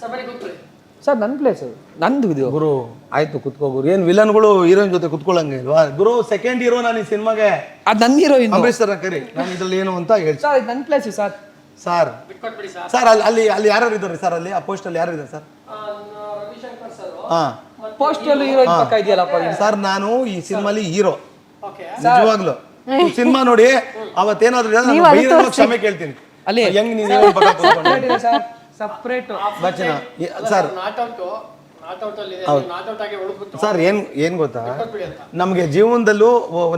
Sir ನನ್ ನನ್ನ place ನಂದು ಇದು? ಗುರು ಆಯ್ತು ಕುತ್ಕೋ ಗುರು. ಏನ್ ವಿಲನ್ಗಳು ಹೀರೋಯಿನ್ ಜೊತೆ ಕುತ್ಕೊಳ್ಳಂಗೆ ಇಲ್ವಾ? ಗುರು ಸೆಕೆಂಡ್ ಹೀರೋ ನಾನು ಈ ಸಿನಿಮಾಗೆ ಅದು ನನ್ನ ಹೀರೋಯಿನ್ ಅಂಬರೀಶ್ ಸರ್ ಕರಿ. ನಾನು ಇದ್ರಲ್ಲಿ ಏನು ಅಂತ ಹೇಳ್ತೀನಿ. ಸರ್ ಇದು ನನ್ನ place sir. Sir sir. Sir ಅಲ್ಲಿ ಅಲ್ಲಿ ಅಲ್ಲಿ ಯಾರು ಇದ್ದಾರೆ ಸರ್ ಅಲ್ಲಿ? ಆ ಪೋಸ್ಟ್ ಅಲ್ಲಿ ಯಾರು ಇದ್ದಾರೆ ಸರ್ ಹಾ ನ- ರವಿಶಂಕರ್ ಸರ್ ಹಾ. ಪೋಸ್ಟಲ್ಲಿ ಹೀರೋಯಿನ್ ಪಕ್ಕ ಇದೆಯಲ್ಲಪ್ಪ ಸರ್ ನಾನು? ಈ ಸಿನಿಮಾಲಿ ಹೀರೋ ಓಕೆ ನಿಜವಾಗ್ಲು. ಸಿನಿಮಾ ನೋಡಿ ಅವತ್ತೇನಾದ್ರೂ ಕ್ಷಮೆ ಕೇಳ್ತೀನಿ. ಅಲ್ಲಿ. ಹೆಂಗ್ ನೀನು ಸಪ್ರೇಟ್ ವಚನ ಸರ್ ಸರ್ ಏನ್ ಏನ್ ಗೊತ್ತಾ? ನಮಗೆ ಜೀವನದಲ್ಲೂ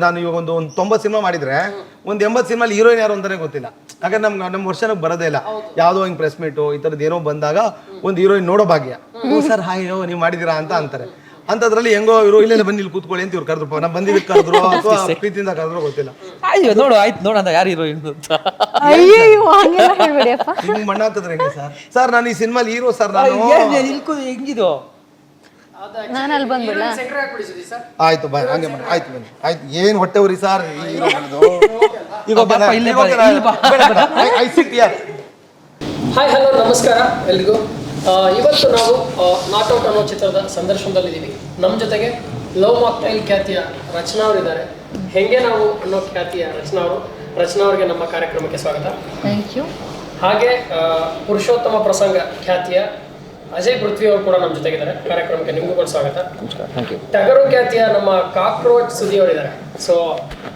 ನಾನು ಇವಾಗ ಒಂದು ಒಂದು ತೊಂಬತ್ತು ಸಿನಿಮಾ ಮಾಡಿದ್ರೆ ಒಂದು ಎಂಬತ್ತು ಸಿನಿಮಾಲಿ ಹೀರೋಯಿನ್ ಯಾರು ಅಂತಾನೆ ಗೊತ್ತಿಲ್ಲ. ಯಾಕಂದ್ರೆ ನಮ್ಗೆ ನಮ್ಮ ವರ್ಷಕ್ಕೆ ಬರೋದೇ ಇಲ್ಲ. ಯಾವುದೋ ಹಿಂಗೆ ಪ್ರೆಸ್ ಮೀಟು ಈ ಥರದ್ದು ಏನೋ ಬಂದಾಗ ಒಂದು ಹೀರೋಯಿನ್ ನೋಡೋ ಭಾಗ್ಯ. ಓ ಸರ್ ಹಾಯ್ ನೀವ್ ನೀವು ಮಾಡಿದ್ದೀರಾ ಅಂತ ಅಂತಾರೆ. ಅಂಥದ್ರಲ್ಲಿ ಹೆಂಗೋ ಇವರು ಇಲ್ಲೆಲ್ಲ ಬಂದು ಇಲ್ಲಿ ಕೂತ್ಕೊಳ್ಳಿ ಅಂತ ಇವ್ರು ಕರೆದ್ರು. ನಾನು ಬಂದಿದ್ದಕ್ಕೆ ಕರೆದ್ರು ಅಥವಾ ಪ್ರೀತಿಯಿಂದ ಕರೆದ್ರು ಗೊತ್ತಿಲ್ಲ. ಅಯ್ಯೋ ನೋಡು ಆಯ್ತು ನೋಡ ಯಾರು ಹೀರೋಯಿನ್ ಅಂತ. ಅಯ್ಯೋ ಹಂಗೆಲ್ಲ ಹೇಳ್ಬೇಡಿಯಪ್ಪ. ಹಿಂಗೆ ಮಣ್ಣ ಹಾಕಿದ್ರೆ ಹೆಂಗೆ ಸರ್? ಸರ್ ನಾನು ಈ ಸಿನಿಮಾಲಿ ಹೀರೋ ಸರ್ ನಾನು. ಏನ್ ಇಲ್ಕು ಹೆಂಗಿದು? ನಾನು ಅಲ್ಲಿ ಬಂದ್ಬಿಡ್ಲ? ಆಯ್ತು ಬಾಯ್ ಹಂಗೆ ಮಾಡಿ. ಆಯ್ತು ಬನ್ನಿ. ಆಯ್ತು ಏನು ಹೊಟ್ಟೆ ಉರಿ ಸರ್ ಹೀರೋ. ಈಗ sit here. ಹಾಯ್ ಹಲೋ ನಮಸ್ಕಾರ ಎಲ್ರಿಗೂ. ಇವತ್ತು ನಾವು ನಾಟ್ಔಟ್ ಅನ್ನೋ ಚಿತ್ರದ ಸಂದರ್ಶನದಲ್ಲಿದ್ದೀವಿ. ನಮ್ಮ ಜೊತೆಗೆ ಲವ್ ಮಾಕ್ಟೈಲ್ ಖ್ಯಾತಿಯ ರಚನಾ ಅವರಿದ್ದಾರೆ ಹೆಂಗೆ ನಾವು ಅನ್ನೋ ಖ್ಯಾತಿಯ ರಚನಾ ಅವರು? ರಚನಾ ಅವರಿಗೆ ನಮ್ಮ ಕಾರ್ಯಕ್ರಮಕ್ಕೆ ಸ್ವಾಗತ. ಥ್ಯಾಂಕ್ ಯು ಹಾಗೆ ಪುರುಷೋತ್ತಮ ಪ್ರಸಂಗ ಖ್ಯಾತಿಯ ಅಜಯ್ ಪೃಥ್ವಿ ಅವರು ಕೂಡ ನಮ್ಮ ಜೊತೆಗಿದ್ದಾರೆ. ಕಾರ್ಯಕ್ರಮಕ್ಕೆ ನಿಮಗೂ ಕೂಡ ಸ್ವಾಗತ. ಟಗರು ಖ್ಯಾತಿಯ ನಮ್ಮ ಕಾಕ್ರೋಚ್ ಸುದಿ ಅವರಿದ್ದಾರೆ. ಸೊ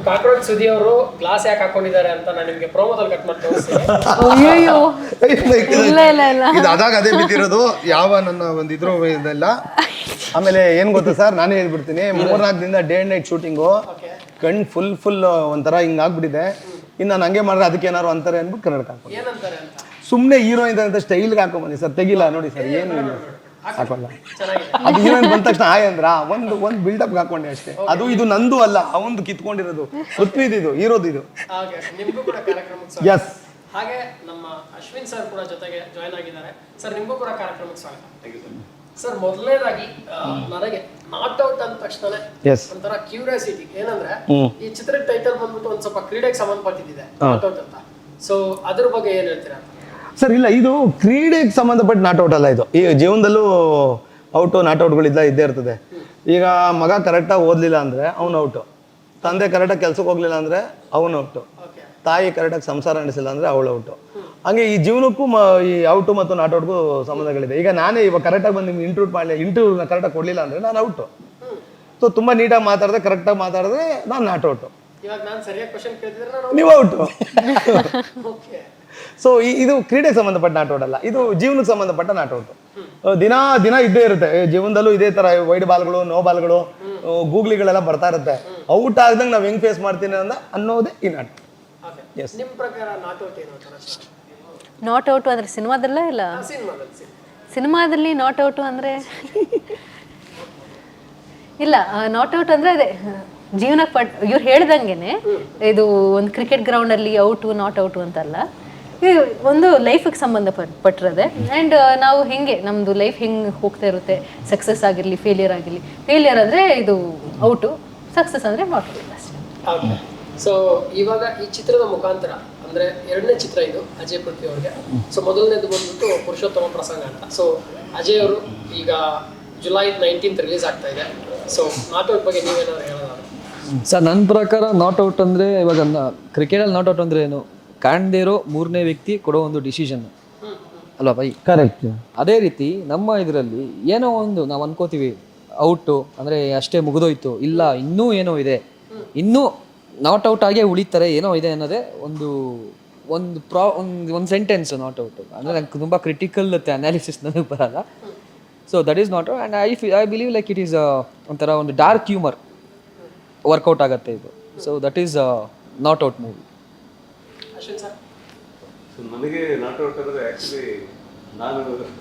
ಕಾಕ್ರೋಚ್ ಸುದಿ ಅವರು ಗ್ಲಾಸ್ ಯಾಕೆ ಹಾಕೊಂಡಿದ್ದಾರೆ ಅಂತ ನಾನು ನಿಮಗೆ ಪ್ರೋಮೋದಲ್ಲಿ ಕಟ್ ಮಾಡಿ ತೋರಿಸ್ತೀನಿ. ಅಯ್ಯೋ ಇಲ್ಲ ಇಲ್ಲ ಇಲ್ಲ. ಇದು ಅದಾಗ ಅದೇ ಬಿದ್ದಿರೋದು. ಯಾವ ನನ್ನ ಒಂದು ಇದ್ರ ಇದೆಲ್ಲ. ಆಮೇಲೆ ಏನ್ ಗೊತ್ತಾ ಸರ್? ನಾನೇ ಹೇಳ್ಬಿಡ್ತೀನಿ. ಮೂರ್ನಾಲ್ಕು ದಿನ ಡೇ ಅಂಡ್ ನೈಟ್ ಶೂಟಿಂಗು ಕಣ್ ಫುಲ್ ಫುಲ್ ಒಂಥರ ಹಿಂಗ್ ಆಗ್ಬಿಟ್ಟಿದೆ. ಇನ್ನು ನಾನು ಹಂಗೆ ಮಾಡಿದ್ರೆ ಅದಕ್ಕೆ ಏನಾರು ಅಂತಾರೆ ಅಂದ್ಬಿಟ್ಟು ಕನ್ನಡಕ್ಕೆ ಹಾಕೊಂಡು ಏನಂತಾರೆ ಅಂತ? ಸುಮ್ಮನೆ ಹೀರೋಯಿನ್ ಅಂತ ಸ್ಟೈಲ್ಗೆ ಹಾಕೊಂಬನ್ನಿ ಸರ್. ತೆಗಿಲ್ಲ ನೋಡಿ ಸರ್ ಏನು ಇಲ್ಲ. ಹಾಕೋಲ್ಲ ಚೆನ್ನಾಗಿದೆ. ಅದು ಹೀರೋಯಿನ್ ಬಂದ ತಕ್ಷಣ ಆಯ್ ಅಂದ್ರ? ಒಂದು ಒಂದು ಬಿಲ್ಡಪ್ ಹಾಕೊಂಡೆ ಅಷ್ಟೇ. ಅದು ಇದು ನಂದು ಅಲ್ಲ ಅವಂದು ಕಿತ್ಕೊಂಡಿರೋದು. ಪೃಥ್ವಿದು ಹೀರೋದು ಇದು. ಹಾಗೆ ನಿಮಗೂ ಕೂಡ ಕಾರ್ಯಕ್ರಮಕ್ಕೆ ಸ್ವಾಗತ. ಎಸ್ ಹಾಗೆ ನಮ್ಮ ಅಶ್ವಿನ್ ಸರ್ ಕೂಡ ಜೊತೆಗೆ ಜಾಯ್ನ್ ಆಗಿದ್ದಾರೆ. ಸರ್ ನಿಮಗೂ ಕೂಡ ಕಾರ್ಯಕ್ರಮಕ್ಕೆ ಸ್ವಾಗತ. ಸರ್ ಮೊದಲನೇದಾಗಿ ಆ, ನನಗೆ ನಾಟ್ ಔಟ್ ಅಂದ ತಕ್ಷಣ ಎಸ್ ಒಂಥರ ಕ್ಯೂರಿಯಾಸಿಟಿ ಏನಂದ್ರೆ ಈ ಚಿತ್ರದ ಟೈಟಲ್ ಬಂದ್ಬಿಟ್ಟು ಒಂದ್ ಸ್ವಲ್ಪ ಕ್ರೀಡೆಗೆ ಸಂಬಂಧಪಟ್ಟಿದೆ ನಾಟ್ ಔಟ್ ಅಂತ. ಸೊ ಅದ್ರ ಬಗ್ಗೆ ಏನ್ ಹೇಳ್ತೀರಾ ಸರ್ ಇಲ್ಲ ಇದು ಕ್ರೀಡೆಗೆ ಸಂಬಂಧಪಟ್ಟ ಔಟ್ ಅಲ್ಲ ಇದು. ಈಗ ಜೀವನದಲ್ಲೂ ಔಟು ನಾಟೌಟ್ಗಳಿದ್ದ ಇದ್ದೇ ಇರ್ತದೆ. ಈಗ ಮಗ ಕರೆಕ್ಟಾಗಿ ಓದಲಿಲ್ಲ ಅಂದರೆ ಅವನು ಔಟು. ತಂದೆ ಕರೆಕ್ಟಾಗಿ ಕೆಲಸಕ್ಕೆ ಹೋಗಲಿಲ್ಲ ಅಂದರೆ ಅವನು ಔಟು. ತಾಯಿ ಕರೆಕ್ಟಾಗಿ ಸಂಸಾರ ನಡೆಸಿಲ್ಲ ಅಂದರೆ ಅವಳು ಔಟು. ಹಂಗೆ ಈ ಜೀವನಕ್ಕೂ ಮ ಈ ಔಟು ಮತ್ತು ನಾಟೌಟ್ಗೂ ಸಂಬಂಧಗಳಿದೆ. ಈಗ ನಾನೇ ಇವಾಗ ಕರೆಕ್ಟಾಗಿ ಬಂದು ನಿಮ್ಗೆ ಇಂಟ್ರೂಟ್ ಮಾಡಲಿ ಇಂಟರ್ವ್ಯೂನ ಕರೆಕ್ಟಾಗಿ ಕೊಡಲಿಲ್ಲ ಅಂದರೆ ನಾನು ಔಟು. ಸೊ ತುಂಬ ನೀಟಾಗಿ ಮಾತಾಡಿದ್ರೆ ಕರೆಕ್ಟಾಗಿ ಮಾತಾಡಿದ್ರೆ ನಾನು ನಾಟ್ ಔಟು. ನೀವು ಔಟು. ಓಕೆ ಸೊ ಇದು ಕ್ರೀಡೆಗೆ ಸಂಬಂಧಪಟ್ಟ ನಾಟೌಟ್ ಅಲ್ಲ. ಇದು ಜೀವನಕ್ಕೆ ಸಂಬಂಧಪಟ್ಟ ನಾಟೌಟ್ ದಿನ ದಿನ ಇದ್ದೇ ಇರುತ್ತೆ. ಜೀವನದಲ್ಲೂ ಇದೇ ತರ ವೈಡ್ ಬಾಲ್ಗಳು ನೋ ಬಾಲ್ಗಳು ಗೂಗ್ಲಿಗಳೆಲ್ಲ ಬರ್ತಾ ಇರುತ್ತೆ. ಔಟ್ ಆಗ್ದಂಗೆ ನಾವು ಹೆಂಗ್ ಫೇಸ್ ಮಾಡ್ತೀನಿ ಅಂತ ಅನ್ನೋದೇ ಈ ನಾಟ ಎಸ್ ನಾಟ್ ಔಟ್ ಅಂದ್ರೆ ಸಿನಿಮಾದಲ್ಲ ಇಲ್ಲ? ಸಿನಿಮಾದಲ್ಲಿ ಸಿನಿಮಾದಲ್ಲಿ. ನಾಟ್ ಔಟ್ ಅಂದ್ರೆ ಇಲ್ಲ ನಾಟ್ ಔಟ್ ಅಂದ್ರೆ ಅದೇ ಜೀವನಕ್ಕೆ ಪಟ್ ಇವ್ರು ಹೇಳ್ದಂಗೆನೆ ಇದು ಒಂದು ಕ್ರಿಕೆಟ್ ಗ್ರೌಂಡಲ್ಲಿ ಔಟು ನಾಟ್ ಔಟು ಅಂತಲ್ಲ. ಒಂದು ಲೈಫಿಗೆ ಸಂಬಂಧ ಪಟ್ಟಿರೋದೆ ಆ್ಯಂಡ್ ನಾವು ಹೆಂಗೆ ನಮ್ಮದು ಲೈಫ್ ಹೆಂಗೆ ಹೋಗ್ತಾ ಇರುತ್ತೆ? ಸಕ್ಸಸ್ ಆಗಿರಲಿ ಫೇಲಿಯರ್ ಆಗಿರಲಿ. ಫೇಲಿಯರ್ ಅಂದರೆ ಇದು ಔಟು ಸಕ್ಸಸ್ ಅಂದರೆ ನಾಟ್ ಅಷ್ಟೇ. ಓಕೆ ಸೊ ಇವಾಗ ಈ ಚಿತ್ರದ ಮುಖಾಂತರ ಅಂದ್ರೆ ಎರಡನೇ ಚಿತ್ರ ಇದು ಅಜಯ್ ಪೃಥ್ವಿ ಅವ್ರಿಗೆ. ಸೊ ಮೊದಲನೇದು ಬಂದ್ಬಿಟ್ಟು ಪುರುಷೋತ್ತಮ ಪ್ರಸಂಗ ಅಂತ. ಸೊ ಅಜಯ್ ಅವರು ಈಗ ಜುಲೈ ನೈನ್ಟೀನ್ತ್ ರಿಲೀಸ್ ಆಗ್ತಾ ಇದೆ. ಸೊ ನಾಟೌಟ್ ಬಗ್ಗೆ ನೀವೇನಾದ್ರು ಹೇಳೋದಾದ್ರೆ. ಸರ್ ನನ್ನ ಪ್ರಕಾರ ನಾಟ್ ಔಟ್ ಅಂದರೆ ಇವಾಗ ಕ್ರಿಕೆಟಲ್ಲಿ ನಾಟ್ ಔಟ್ ಅಂದರೆ ಏನು? ಕಾಣದೇ ಇರೋ ಮೂರನೇ ವ್ಯಕ್ತಿ ಕೊಡೋ ಒಂದು ಡಿಸಿಷನ್ ಅಲ್ವಾ ಬೈ ಕರೆಕ್ಟ್ ಅದೇ ರೀತಿ ನಮ್ಮ ಇದರಲ್ಲಿ ಏನೋ ಒಂದು ನಾವು ಅನ್ಕೋತೀವಿ ಔಟು ಅಂದರೆ ಅಷ್ಟೇ ಮುಗಿದೋಯ್ತು ಇಲ್ಲ ಇನ್ನೂ ಏನೋ ಇದೆ. ಇನ್ನೂ ನಾಟ್ ಔಟ್ ಆಗೇ ಉಳಿತಾರೆ ಏನೋ ಇದೆ ಅನ್ನೋದೇ ಒಂದು ಒಂದು ಪ್ರಾ ಒಂದು ಒಂದು ಸೆಂಟೆನ್ಸ್ ನಾಟ್ ಔಟ್ ಅಂದರೆ ನಂಗೆ ತುಂಬ ಕ್ರಿಟಿಕಲ್ ಅನಾಲಿಸಿಸ್ ನನಗೆ ಬರಲ್ಲ so that is not and I phi I believe like it is ಒಂಥರ ಒಂದು ಡಾರ್ಕ್ ಹ್ಯೂಮರ್ ವರ್ಕೌಟ್ ಆಗುತ್ತೆ ಇದು. So that is not out movie Ashwin sir so ನನಗೆ ನಾಟ್ ಔಟ್ ಅಂದರೆ ಆ್ಯಕ್ಚುಲಿ ನಾನು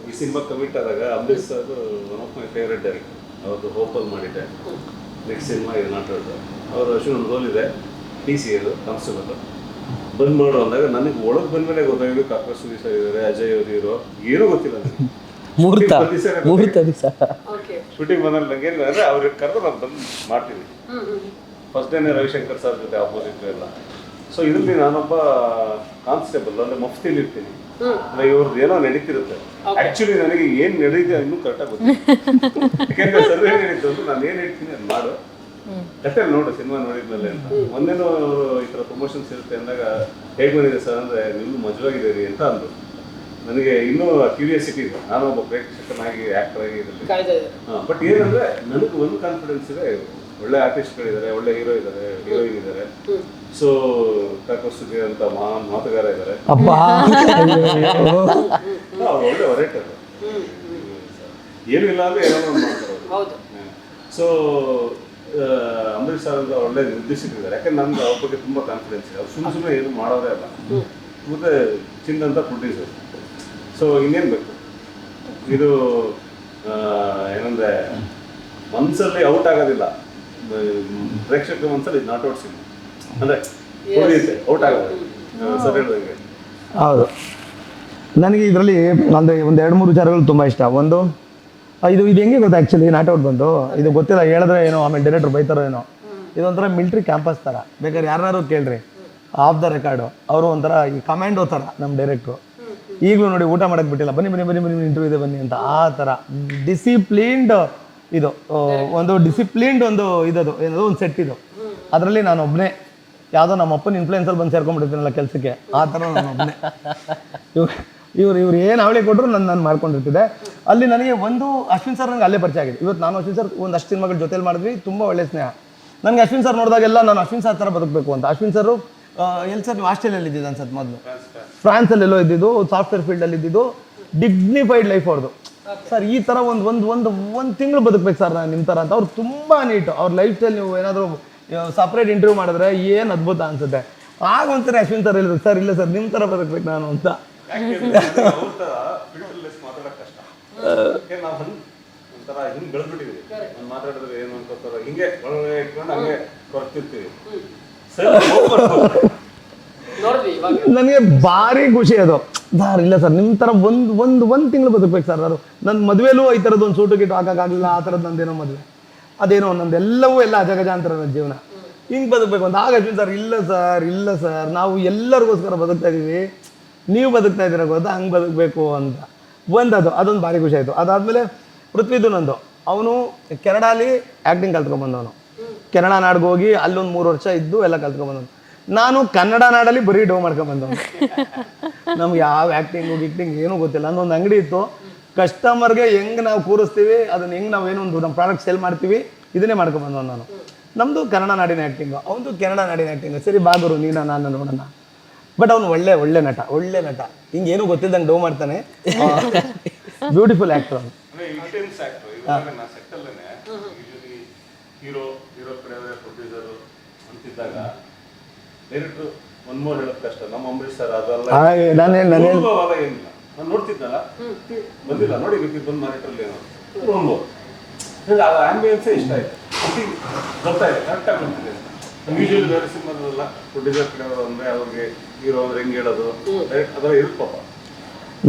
ಈ ಸಿನಿಮಾ ಕಮಿಟ್ ಆದಾಗ Ambareesh sir one of my favourite director ಅವ್ರದ್ದು ಹೋಪಲ್ ಮಾಡಿದ್ದೆ. ನೆಕ್ಸ್ಟ್ ಸಿನಿಮಾ ಇದು ನಾಟ್ ಔಟ್ ಅವರು ಅಶ್ವಿನ್ ಒಂದು ರೋಲ್ ಇದೆ ಪಿ ಸಿ ಇದು ಕಾನ್ಸ್ಟೇಬಲ್. ಬಂದ್ ಮಾಡು ಅಂದಾಗ ನನಗೆ ಒಳಗೆ ಬಂದ್ಮೇಲೆ ಗೊತ್ತಾಗಿದ್ದು ಕಾಕ್ರೋಚ್ ಸರ್ ಇದ್ದಾರೆ ಅಜಯ್ ಅವರು ಇರೋ ಏನೂ ಗೊತ್ತಿಲ್ಲ ನನಗೆ ಮುಹೂರ್ತ. ಮುಹೂರ್ತ ದಿವಸ. ಓಕೆ ಶೂಟಿಂಗ್ ಬಂದಲ್ಲಿ ನಂಗೆ ಏನು ಅಂದರೆ ಅವ್ರಿಗೆ ಕರೆದು ನಾನು ಬಂದು ಮಾಡ್ತೀನಿ. ಫಸ್ಟ್ ಡೇನೆ ರವಿಶಂಕರ್ ಸರ್ ಜೊತೆ ಆಪೋಸಿಟ್ ಎಲ್ಲ. ಸೊ ಇದರಲ್ಲಿ ನಾನೊಬ್ಬ ಕಾನ್ಸ್ಟೇಬಲ್ ಅಂದ್ರೆ ಮಫ್ತಿಲಿ ಇರ್ತೀನಿ. ಅಂದ್ರೆ ಇವ್ರದ್ದು ಏನೋ ನಡೀತಿರುತ್ತೆ. ಆಕ್ಚುಲಿ ನನಗೆ ಏನ್ ನಡೀತಿದೆ ಇನ್ನೂ ಕರೆಕ್ಟಾಗಿ ಗೊತ್ತಿಲ್ಲ. ಯಾಕೆಂದ್ರೆ ಸರ್ವೆ ನಡೀತು ಅಂದ್ರೆ ನಾನು ಏನ್ ಹೇಳ್ತೀನಿ ಅದು ಮಾಡು. ಕಟ್ಟಲ್ಲಿ ನೋಡು ಸಿನಿಮಾ ನೋಡಿದ್ಮೇಲೆ ಅಂತ. ಒಂದೇನೋ ಈ ತರ ಪ್ರಮೋಷನ್ಸ್ ಇರುತ್ತೆ ಅಂದಾಗ ಹೇಗ್ ಬಂದಿದೆ ಸರ್ ಅಂದ್ರೆ ನೀವು ರೀ ಅಂತ ಅಂದ್ರು. ನನಗೆ ಇನ್ನೂ ಕ್ಯೂರಿಯಾಸಿಟಿ ಇದೆ. ನಾನು ಒಬ್ಬ ಪ್ರೇಕ್ಷಕನಾಗಿ ಆಕ್ಟರ್ ಆಗಿ ಬಟ್ ಏನಂದ್ರೆ ನನಗೆ ಒಂದು ಕಾನ್ಫಿಡೆನ್ಸ್ ಇದೆ. ಒಳ್ಳೆ ಆರ್ಟಿಸ್ಟ್ಗಳಿದ್ದಾರೆ ಒಳ್ಳೆ ಹೀರೋ ಇದ್ದಾರೆ ಹೀರೋಯಿನ್ ಇದ್ದಾರೆ. ಸೊ ಕಾಕೋಸ್ತಿದೆ ಅಂತ ಮಹಾನ್ ಮಾತುಗಾರ ಇದ್ದಾರೆ. ಅಪ್ಪ ಅವ್ರು ಒಳ್ಳೆ ಹೊರಟರು ಏನು ಇಲ್ಲ ಅಂದ್ರೆ ಏನೋ ಒಂದು ಮಾಡ್ತಾರೆ ಹೌದು. ಸೊ ಅಂಬರೀಶ್ ಸರ್ ಅಂತ ಒಳ್ಳೆ ನಿರ್ದೇಶಕರಿದ್ದಾರೆ. ಯಾಕಂದ್ರೆ ನಮ್ಗೆ ಅವ್ರ ಬಗ್ಗೆ ತುಂಬಾ ಕಾನ್ಫಿಡೆನ್ಸ್ ಇದೆ. ಅವ್ರು ಸುಮ್ಮನೆ ಸುಮ್ಮನೆ ಏನು ಮಾಡೋದೇ ಅಲ್ಲ. ಮತ್ತೆ ಚಿಂದ ಅಂತ ಪ್ರೊಡ್ಯೂಸರ್ ಸೊ ಇನ್ನೇನು ಬೇಕು? ಇದು ಏನಂದ್ರೆ ಮನ್ಸಲ್ಲಿ ಔಟ್ ಆಗೋದಿಲ್ಲ. ಮ್, ಒಂದ್ಸಲ ಇದು ನಾಟ್ ಔಟ್ ಸಿನಿಮಾ. ಅಂದ್ರೆ ಔಟ್ ಆಗೋದು. ಸರ್ ಹೇಳ್ದಂಗೆ. ಹೌದು. ನನಗೆ ಇದರಲ್ಲಿ ಒಂದು ಒಂದು ಎರಡು ಮೂರು ವಿಚಾರಗಳು ತುಂಬ ಇಷ್ಟ. ಒಂದು ಇದು ಇದು ಹೆಂಗೆ ಗೊತ್ತಾ ಆ್ಯಕ್ಚುಲಿ ನಾಟ್ ಔಟ್ ಬಂದು? ಇದು ಗೊತ್ತಿಲ್ಲ ಹೇಳಿದ್ರೆ ಏನೋ ಆಮೇಲೆ ಡೈರೆಕ್ಟರ್ ಬೈತಾರೋ ಏನೋ. ಇದೊಂಥರ ಮಿಲ್ಟ್ರಿ ಕ್ಯಾಂಪಸ್ ಥರ ಬೇಕಾದ್ರೆ ಯಾರನ್ನಾರು ಕೇಳ್ರಿ. ಆಫ್ ದ ರೆಕಾರ್ಡು ಅವರು ಒಂಥರ ಈ ಕಮಾಂಡೋ ಥರ ನಮ್ಮ ಡೈರೆಕ್ಟ್ರು ಈಗಲೂ ನೋಡಿ ಊಟ ಮಾಡಕ್ಕೆ ಬಿಟ್ಟಿಲ್ಲ. ಬನ್ನಿ ಬನ್ನಿ ಬನ್ನಿ ಬನ್ನಿ ಇಂಟರ್ವ್ಯೂ ಇದೆ ಬನ್ನಿ ಅಂತ. ಆ ಥರ ಡಿಸಿಪ್ಲಿನ್ಡ್ ಇದು ಒಂದು ಡಿಸಿಪ್ಲಿನ್ಡ್ ಒಂದು ಇದದು ಏನದು ಒಂದು ಸೆಟ್ ಇದು. ಅದರಲ್ಲಿ ನಾನು ಒಬ್ಬನೇ ಯಾವುದೋ ನಮ್ಮ ಅಪ್ಪನ ಇನ್ಫ್ಲೂಯೆನ್ಸಲ್ಲಿ ಬಂದು ಸೇರ್ಕೊಂಡ್ಬಿಡ್ತೀನಲ್ಲ ಕೆಲಸಕ್ಕೆ ಆ ಥರ ನಾನು ಒಬ್ಬನೇ ಇವ್ರು ಇವ್ರು ಏನು ಅವಳಿ ಕೊಟ್ಟರು ನಾನು ನಾನು ಮಾಡ್ಕೊಂಡಿರ್ತಿದ್ದೆ. ಅಲ್ಲಿ ನನಗೆ ಒಂದು ಅಶ್ವಿನ್ ಸರ್ ನನಗೆ ಅಲ್ಲೇ ಪರಿಚಯ ಆಗಿದೆ. ಇವತ್ತು ನಾನು ಅಶ್ವಿನ್ ಸರ್ ಒಂದು ಅಷ್ಟು ಸಿನಿಮಾಗಳ ಜೊತೆಲಿ ಮಾಡಿದ್ವಿ ತುಂಬ ಒಳ್ಳೆ ಸ್ನೇಹ. ನನಗೆ ಅಶ್ವಿನ್ ಸರ್ ನೋಡಿದಾಗೆಲ್ಲ ನಾನು ಅಶ್ವಿನ್ ಸರ್ ಥರ ಬದುಕಬೇಕು ಅಂತ. ಅಶ್ವಿನ್ ಸರ್ ಎಲ್ಲಿ ಸರ್ ನೀವು ಆಸ್ಟ್ರೇಲಿಯಲ್ಲಿ ಇದ್ದಿದ್ದು ಅನ್ಸತ್ತೆ ಮೊದಲು? ಫ್ರಾನ್ಸಲ್ಲೆಲ್ಲೋ ಇದ್ದಿದ್ದು ಸಾಫ್ಟ್ವೇರ್ ಫೀಲ್ಡಲ್ಲಿ ಇದ್ದಿದ್ದು ಡಿಗ್ನಿಫೈಡ್ ಲೈಫ್ ಅವ್ರದ್ದು ಸರ್ ಈ ಥರ ಒಂದು ಒಂದು ಒಂದು ಒಂದು ತಿಂಗಳು ಬದುಕಬೇಕು ಸರ್ ನಾನು ನಿಮ್ಮ ಥರ ಅಂತ. ಅವ್ರು ತುಂಬ ನೀಟು ಅವ್ರ ಲೈಫ್ ಸ್ಟೈಲ್ ನೀವು ಏನಾದರೂ ಸಪ್ರೇಟ್ ಇಂಟರ್ವ್ಯೂ ಮಾಡಿದ್ರೆ ಏನು ಅದ್ಭುತ ಅನ್ಸುತ್ತೆ. ಆಗ ಒಂದ್ಸರಿ ಅಶ್ವಿನ್ ಸರ್ ಹೇಳಿದ್ರು ಸರ್ ಇಲ್ಲ ಸರ್ ನಿಮ್ಮ ಥರ ಬದುಕಬೇಕು ನಾನು ಅಂತ. ಒಂಥರ ಹಿಂಗ್ ಬೆಳೆದ್ಬಿಟ್ಟಿದೀವಿ. ನಾನು ಮಾತಾಡಿದ್ರೆ ಏನು ಅನ್ಕೋತಾರ ಹಿಂಗೆ ಇಟ್ಕೊಂಡು ಹಂಗೆ ಸರಿ ಇವಾಗ ನನಗೆ ಭಾರಿ ಖುಷಿ ಅದು. ಸರ್ ಇಲ್ಲ ಸರ್ ನಿಮ್ಮ ಥರ ಒಂದು ಒಂದು ಒಂದು ತಿಂಗಳು ಬದುಕ್ಬೇಕು ಸರ್ ನಾನು ನನ್ನ ಮದುವೆಲೂ ಈ ಥರದ್ದು ಒಂದು ಸೂಟು ಗಿಟ್ಟು ಹಾಕೋಕ್ಕಾಗಲಿಲ್ಲ, ಆ ಥರದ್ದು ನಂದೇನೋ ಮದುವೆ. ಅದೇನೋ ನಂದೆಲ್ಲವೂ ಎಲ್ಲ ಅಜಗಜಾಂತರ ನನ್ನ ಜೀವನ. ಹಿಂಗೆ ಬದುಕ್ಬೇಕು ಅಂತ. ಆಗ ಸರ್, ಇಲ್ಲ ಸರ್ ಇಲ್ಲ ಸರ್, ನಾವು ಎಲ್ಲರಿಗೋಸ್ಕರ ಬದುಕ್ತಾ ಇದ್ದೀವಿ ನೀವು ಬದುಕ್ತಾ ಇದ್ದೀರ ಗೊತ್ತಾ? ಹಂಗೆ ಬದುಕಬೇಕು ಅಂತ. ಒಂದದು, ಅದೊಂದು ಭಾರಿ ಖುಷಿ ಆಯಿತು. ಅದಾದಮೇಲೆ ಪೃಥ್ವಿದು ನಂದು. ಅವನು ಕೆನಡಾಲಿ ಆ್ಯಕ್ಟಿಂಗ್ ಕಲ್ತ್ಕೊಂಡ್ಬಂದವನು ಕೆನಡಾ ನಾಡಿಗೆ ಹೋಗಿ ಅಲ್ಲೊಂದು ಮೂರು ವರ್ಷ ಇದ್ದು ಎಲ್ಲ ಕಲ್ತ್ಕೊಂಡ್ಬಂದವನು ನಾನು ಕನ್ನಡ ನಾಡಲ್ಲಿ ಬರೀ ಡೋ ಮಾಡ್ಕೊಂಡ್ಬಂದವನು ನಮ್ಗೆ ಯಾವ ಆ್ಯಕ್ಟಿಂಗು ಗಿಕ್ಟಿಂಗ್ ಏನೂ ಗೊತ್ತಿಲ್ಲ. ಒಂದು ಅಂಗಡಿ ಇತ್ತು. ಕಸ್ಟಮರ್ಗೆ ಹೆಂಗೆ ನಾವು ಕೂರಿಸ್ತೀವಿ ಅದನ್ನ ಹೆಂಗೆ ನಾವು ಏನೊಂದು ಒಂದು ನಮ್ಮ ಪ್ರಾಡಕ್ಟ್ ಸೇಲ್ ಮಾಡ್ತೀವಿ ಇದನ್ನೇ ಮಾಡ್ಕೊಂಡ್ಬಂದವನು ನಾನು. ನಮ್ಮದು ಕನ್ನಡ ನಾಡಿನ ಆ್ಯಕ್ಟಿಂಗು ಅವನದು ಕನ್ನಡ ನಾಡಿನ ಆ್ಯಕ್ಟಿಂಗು ಸರಿ ಬಾಗುರು ನೀನು ನಾನು ನೋಡೋಣ. ಬಟ್ ಅವನು ಒಳ್ಳೆ ಒಳ್ಳೆ ನಟ ಒಳ್ಳೆ ನಟ. ಹಿಂಗೇನು ಏನೂ ಗೊತ್ತಿಲ್ದಂಗೆ ಡೋ ಮಾಡ್ತಾನೆ. ಬ್ಯೂಟಿಫುಲ್ ಆ್ಯಕ್ಟರ್ ಅವನು. ಹೀರೋ ಹೀರೋ ಪ್ರೊಡ್ಯೂಸರ್ ಅಂತಿದ್ದಾಗ ಡೈರೆಕ್ಟ್ರು ಒಂದ್ ಮೂರ್ ಹೇಳೋದ್ ಕಷ್ಟ. ನಮ್ಮ ಅಂಬರೀಶ್ ಸರ್ ಅದಲ್ಲ ನಾನು ನಾನು ಅವೆಲ್ಲ ಏನಿಲ್ಲ. ನಾನು ನೋಡ್ತಿದ್ನಲ್ಲ ಬಂದಿಲ್ಲ ನೋಡಿ ನೀವು ಬಂದು ಮಾನಿಟ್ರಲ್ಲಿ ಏನೋ. ಒಂದು ನಂಗೆ ಆ ಆಂಬಿಯನ್ಸೇ ಇಷ್ಟ ಆಯ್ತು. Acting ಗೊತ್ತಾಯ್ತು ಕರೆಕ್ಟಾಗಿ ಬಂದಿದೆ ಯೂಶಲಿ ಬೇರೆ ಸಿನಿಮಾದಲ್ಲ ಪ್ರೊಡ್ಯೂಸರ್ ಕಡೆ ಅಂದ್ರೆ ಅವ್ರಿಗೆ ಹೀರೋ ಅಂದ್ರೆ ಹೆಂಗೆ ಹೇಳೋದು? ಡೈರೆಕ್ಟ್ ಅದೆಲ್ಲ ಇರುತ್ತೆ ಪಾಪ.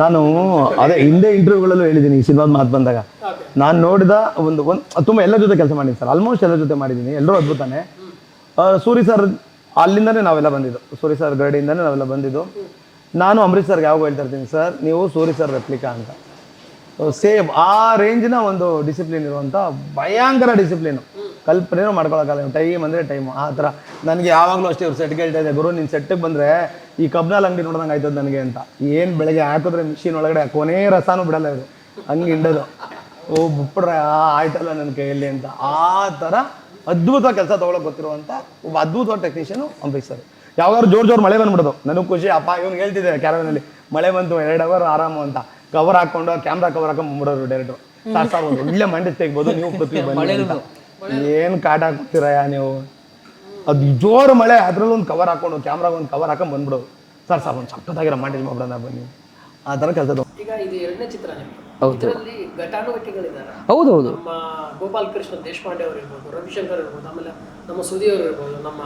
ನಾನು ಅದೇ ಹಿಂದೆ ಇಂಟರ್ವ್ಯೂಗಳಲ್ಲೂ ಹೇಳಿದ್ದೀನಿ ಈ ಸಿನಿಮಾದ ಮಾತು ಬಂದಾಗ. ನಾನು ನೋಡಿದ ಒಂದು ಒಂದು ತುಂಬ ಎಲ್ಲ ಜೊತೆ ಕೆಲಸ ಮಾಡಿದ್ದೀನಿ ಸರ್. ಆಲ್ಮೋಸ್ಟ್ ಎಲ್ಲ ಜೊತೆ ಮಾಡಿದ್ದೀನಿ. ಎಲ್ಲರೂ ಅದ್ಭುತಾನೆ. ಸೂರಿ ಸರ್ ಅಲ್ಲಿಂದನೇ ನಾವೆಲ್ಲ ಬಂದಿದ್ದು. ಸೂರಿ ಸರ್ ಗರಡಿಯಿಂದನೇ ನಾವೆಲ್ಲ ಬಂದಿದ್ದು. ನಾನು ಅಮೃತ್ ಸರ್ಗೆ ಯಾವಾಗ ಹೇಳ್ತಾ ಇರ್ತೀನಿ ಸರ್ ನೀವು ಸೂರಿ ಸರ್ ರೆಪ್ಲಿಕಾ ಅಂತ. ಸೇಮ್ ಆ ರೇಂಜಿನ ಒಂದು ಡಿಸಿಪ್ಲಿನ್ ಇರುವಂಥ ಭಯಂಕರ ಡಿಸಿಪ್ಲಿನು ಕಲ್ಪನೆನೂ ಮಾಡ್ಕೊಳಕ್ಕಾಗಲ್ಲ ಟೈಮ್ ಅಂದರೆ ಟೈಮ್ ಆ ಥರ. ನನಗೆ ಯಾವಾಗಲೂ ಅಷ್ಟೇ ಇವ್ರು ಸೆಟ್ಗೆ ಹೇಳ್ತಾ ಇದೆ ಗುರು ನಿನ್ನ ಸೆಟ್ಟಿಗೆ ಬಂದರೆ ಈ ಕಬ್ನಾಲ್ ಅಂಗಡಿ ನೋಡ್ದಂಗೆ ಆಯ್ತದ ನನಗೆ ಅಂತ. ಏನು ಬೆಳಗ್ಗೆ ಹಾಕಿದ್ರೆ ಮಿಷಿನ್ ಒಳಗಡೆ ಕೊನೆ ರಸಾನು ಬಿಡಲ್ಲ ಇವರು. ಹಂಗೆ ಹಿಂಡೋದು. ಓ ಆ, ಆಯ್ತಲ್ಲ ನನ್ನ ಕೈಯಲ್ಲಿ ಅಂತ. ಆ ಥರ ಅದ್ಭುತವಾಗಿ ಕೆಲಸ ತೊಗೊಳಕ್ಕೆ ಗೊತ್ತಿರುವಂಥ ಒಬ್ಬ ಅದ್ಭುತವಾದ ಟೆಕ್ನಿಷಿಯನು ಅಂಬರೀಶ್ ಸರ್. ಯಾವಾಗಾದ್ರು ಜೋರು ಜೋರು ಮಳೆ ಬಂದ್ಬಿಡೋದು. ನನಗೆ ಖುಷಿ. ಅಪ್ಪ ಇವ್ನು ಹೇಳ್ತಿದ್ದೆ ಕ್ಯಾರವನಲ್ಲಿ ಮಳೆ ಬಂತು ಎರಡು ಅವರ್ ಆರಾಮು ಅಂತ. ಕವರ್ ಹಾಕೊಂಡು ಕ್ಯಾಮ್ರಾ ಕವರ್ ಹಾಕೊಂಡು ಬಂದ್ಬಿಡೋರು ಡೈರೆಕ್ಟರ್ ಸರ್ ಸರ್ ಒಂದು ಒಳ್ಳೆ ಮಂಡ್ಯ ತೆಗ್ಬೋದು ನೀವು ಪೃಥ್ವಿ ಬನ್ನಿ ಏನು ಕಾಟ ಹಾಕ್ತೀರಾ ನೀವು? ಅದು ಜೋರು ಮಳೆ ಅದರಲ್ಲೂ ಒಂದು ಕವರ್ ಹಾಕೊಂಡು ಕ್ಯಾಮ್ರಾಗ ಒಂದು ಕವರ್ ಹಾಕೊಂಡು ಬಂದ್ಬಿಡೋದು ಸರ್ ಸರ್ ಒಂದು ಸಕ್ಕತ್ತಾಗಿರೋ ಮಾಂಟೇಜ್ ಮಾಡ್ಬಿಡೋಣ ಬನ್ನಿ. ಆ ಥರ ಕೆಲಸ ಈಗ ಇದು ಎರಡನೇ ಚಿತ್ರ ಹೌದು. ಇದರಲ್ಲಿ ಘಟಾನುಘಟಿಗಳಿದ್ದಾರೆ. ಹೌದು ಹೌದು ನಮ್ಮ ಗೋಪಾಲ್ ಕೃಷ್ಣ ದೇಶಪಾಂಡೆ ಅವರು ಇರ್ಬೋದು ರವಿಶಂಕರ್ ಇರ್ಬೋದು ಆಮೇಲೆ ನಮ್ಮ ಸುದಿ ಅವರು ಇರ್ಬೋದು ನಮ್ಮ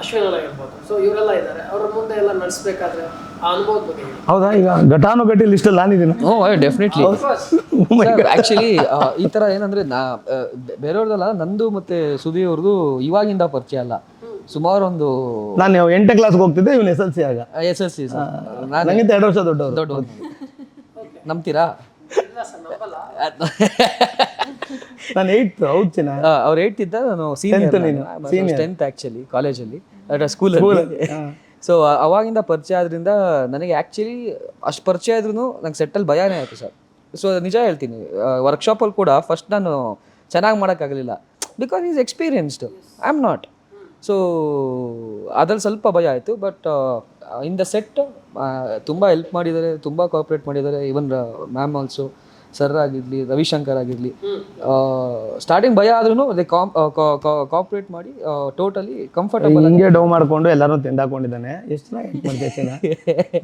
ಅಶ್ವಿನಲ್ಲ ಇರ್ಬೋದು. ಸೊ ಇವರೆಲ್ಲ ಇದ್ದಾರೆ. ಅವ್ರ ಮುಂದೆ ಎಲ್ಲ ನಡೆಸಬೇಕಾದ್ರೆ ಆ ಅನುಭವದ ಬಗ್ಗೆ ಹೇಳಿ. ಹೌದಾ? ಈಗ ಘಟಾನುಘಟಿ ಲಿಸ್ಟಲ್ಲಿ ನಾನಿದ್ದೀನಿ. ಓ ಡೆಫಿನೆಟ್ಲಿ ಆಕ್ಚುಲಿ ಈ ತರ ಏನಂದ್ರೆ ನಾ ಆ, ಬೆ- ಬೇರೆಯವ್ರದಲ್ಲ ನಂದು ಮತ್ತೆ ಸುದಿ ಅವ್ರದ್ದು ಇವಾಗಿಂದ ಪರಿಚಯ ಅಲ್ಲ. ಸುಮಾರು ಒಂದು ನಾನು ಎಂಟನೇ ಕ್ಲಾಸ್ಗೆ ಹೋಗ್ತಿದ್ದೆ ಇವನು ಎಸ್ ಎಲ್ ಸಿ ಆಗ. ಎಸ್ ಎಸ್ ಸಿ ನಾನು ನನಗಿಂತ ಎರಡು ವರ್ಷ ದೊಡ್ಡವರು. ದೊಡ್ಡ ನಂಬ್ತೀರಾ? ನಾನು ಏಯ್ತ್ ಹೌದು ಚಿನ್ನ. ಅವ್ರು ಇದ್ದ ನಾನು ಸೀನಿಯರ್ ಟೆಂತ್ ಆ್ಯಕ್ಚುಲಿ ಕಾಲೇಜಲ್ಲಿ ಸ್ಕೂಲ್ ಸೊ ಅವಾಗಿಂದ ಪರಿಚಯ ಆದ್ರಿಂದ ನನಗೆ ಆ್ಯಕ್ಚುಲಿ ಅಷ್ಟು ಪರಿಚಯ ಆದ್ರೂ ನಂಗೆ ಸೆಟ್ಟಲ್ಲಿ ಭಯನೇ ಆಯಿತು ಸರ್. ಸೊ ನಿಜ ಹೇಳ್ತೀನಿ ವರ್ಕ್ಶಾಪಲ್ಲಿ ಕೂಡ ಫಸ್ಟ್ ನಾನು ಚೆನ್ನಾಗಿ ಮಾಡೋಕ್ಕಾಗಲಿಲ್ಲ. Because is experienced I am not so ಅದ್ರಲ್ಲಿ ಸ್ವಲ್ಪ ಭಯ ಆಯಿತು ಬಟ್ ಇನ್ ದ ಸೆಟ್ ತುಂಬ ಹೆಲ್ಪ್ ಮಾಡಿದ್ದಾರೆ ತುಂಬ ಕೋಆಪ್ರೇಟ್ ಮಾಡಿದ್ದಾರೆ ಈವನ್ ಮ್ಯಾಮ್ ಆಲ್ಸೋ ಸರ್ ಆಗಿರಲಿ ರವಿಶಂಕರ್ ಆಗಿರಲಿ ಸ್ಟಾರ್ಟಿಂಗ್ ಭಯ ಆದ್ರೂ ಅದೇ ಕಾಪ್ರೇಟ್ ಮಾಡಿ ಟೋಟಲಿ ಕಂಫರ್ಟಬಲ್ ಹಿಂಗೆ ಡೌ ಮಾಡ್ಕೊಂಡು ಎಲ್ಲರೂ ತಿಂದಾಕೊಂಡಿದ್ದಾನೆ. ಎಷ್ಟು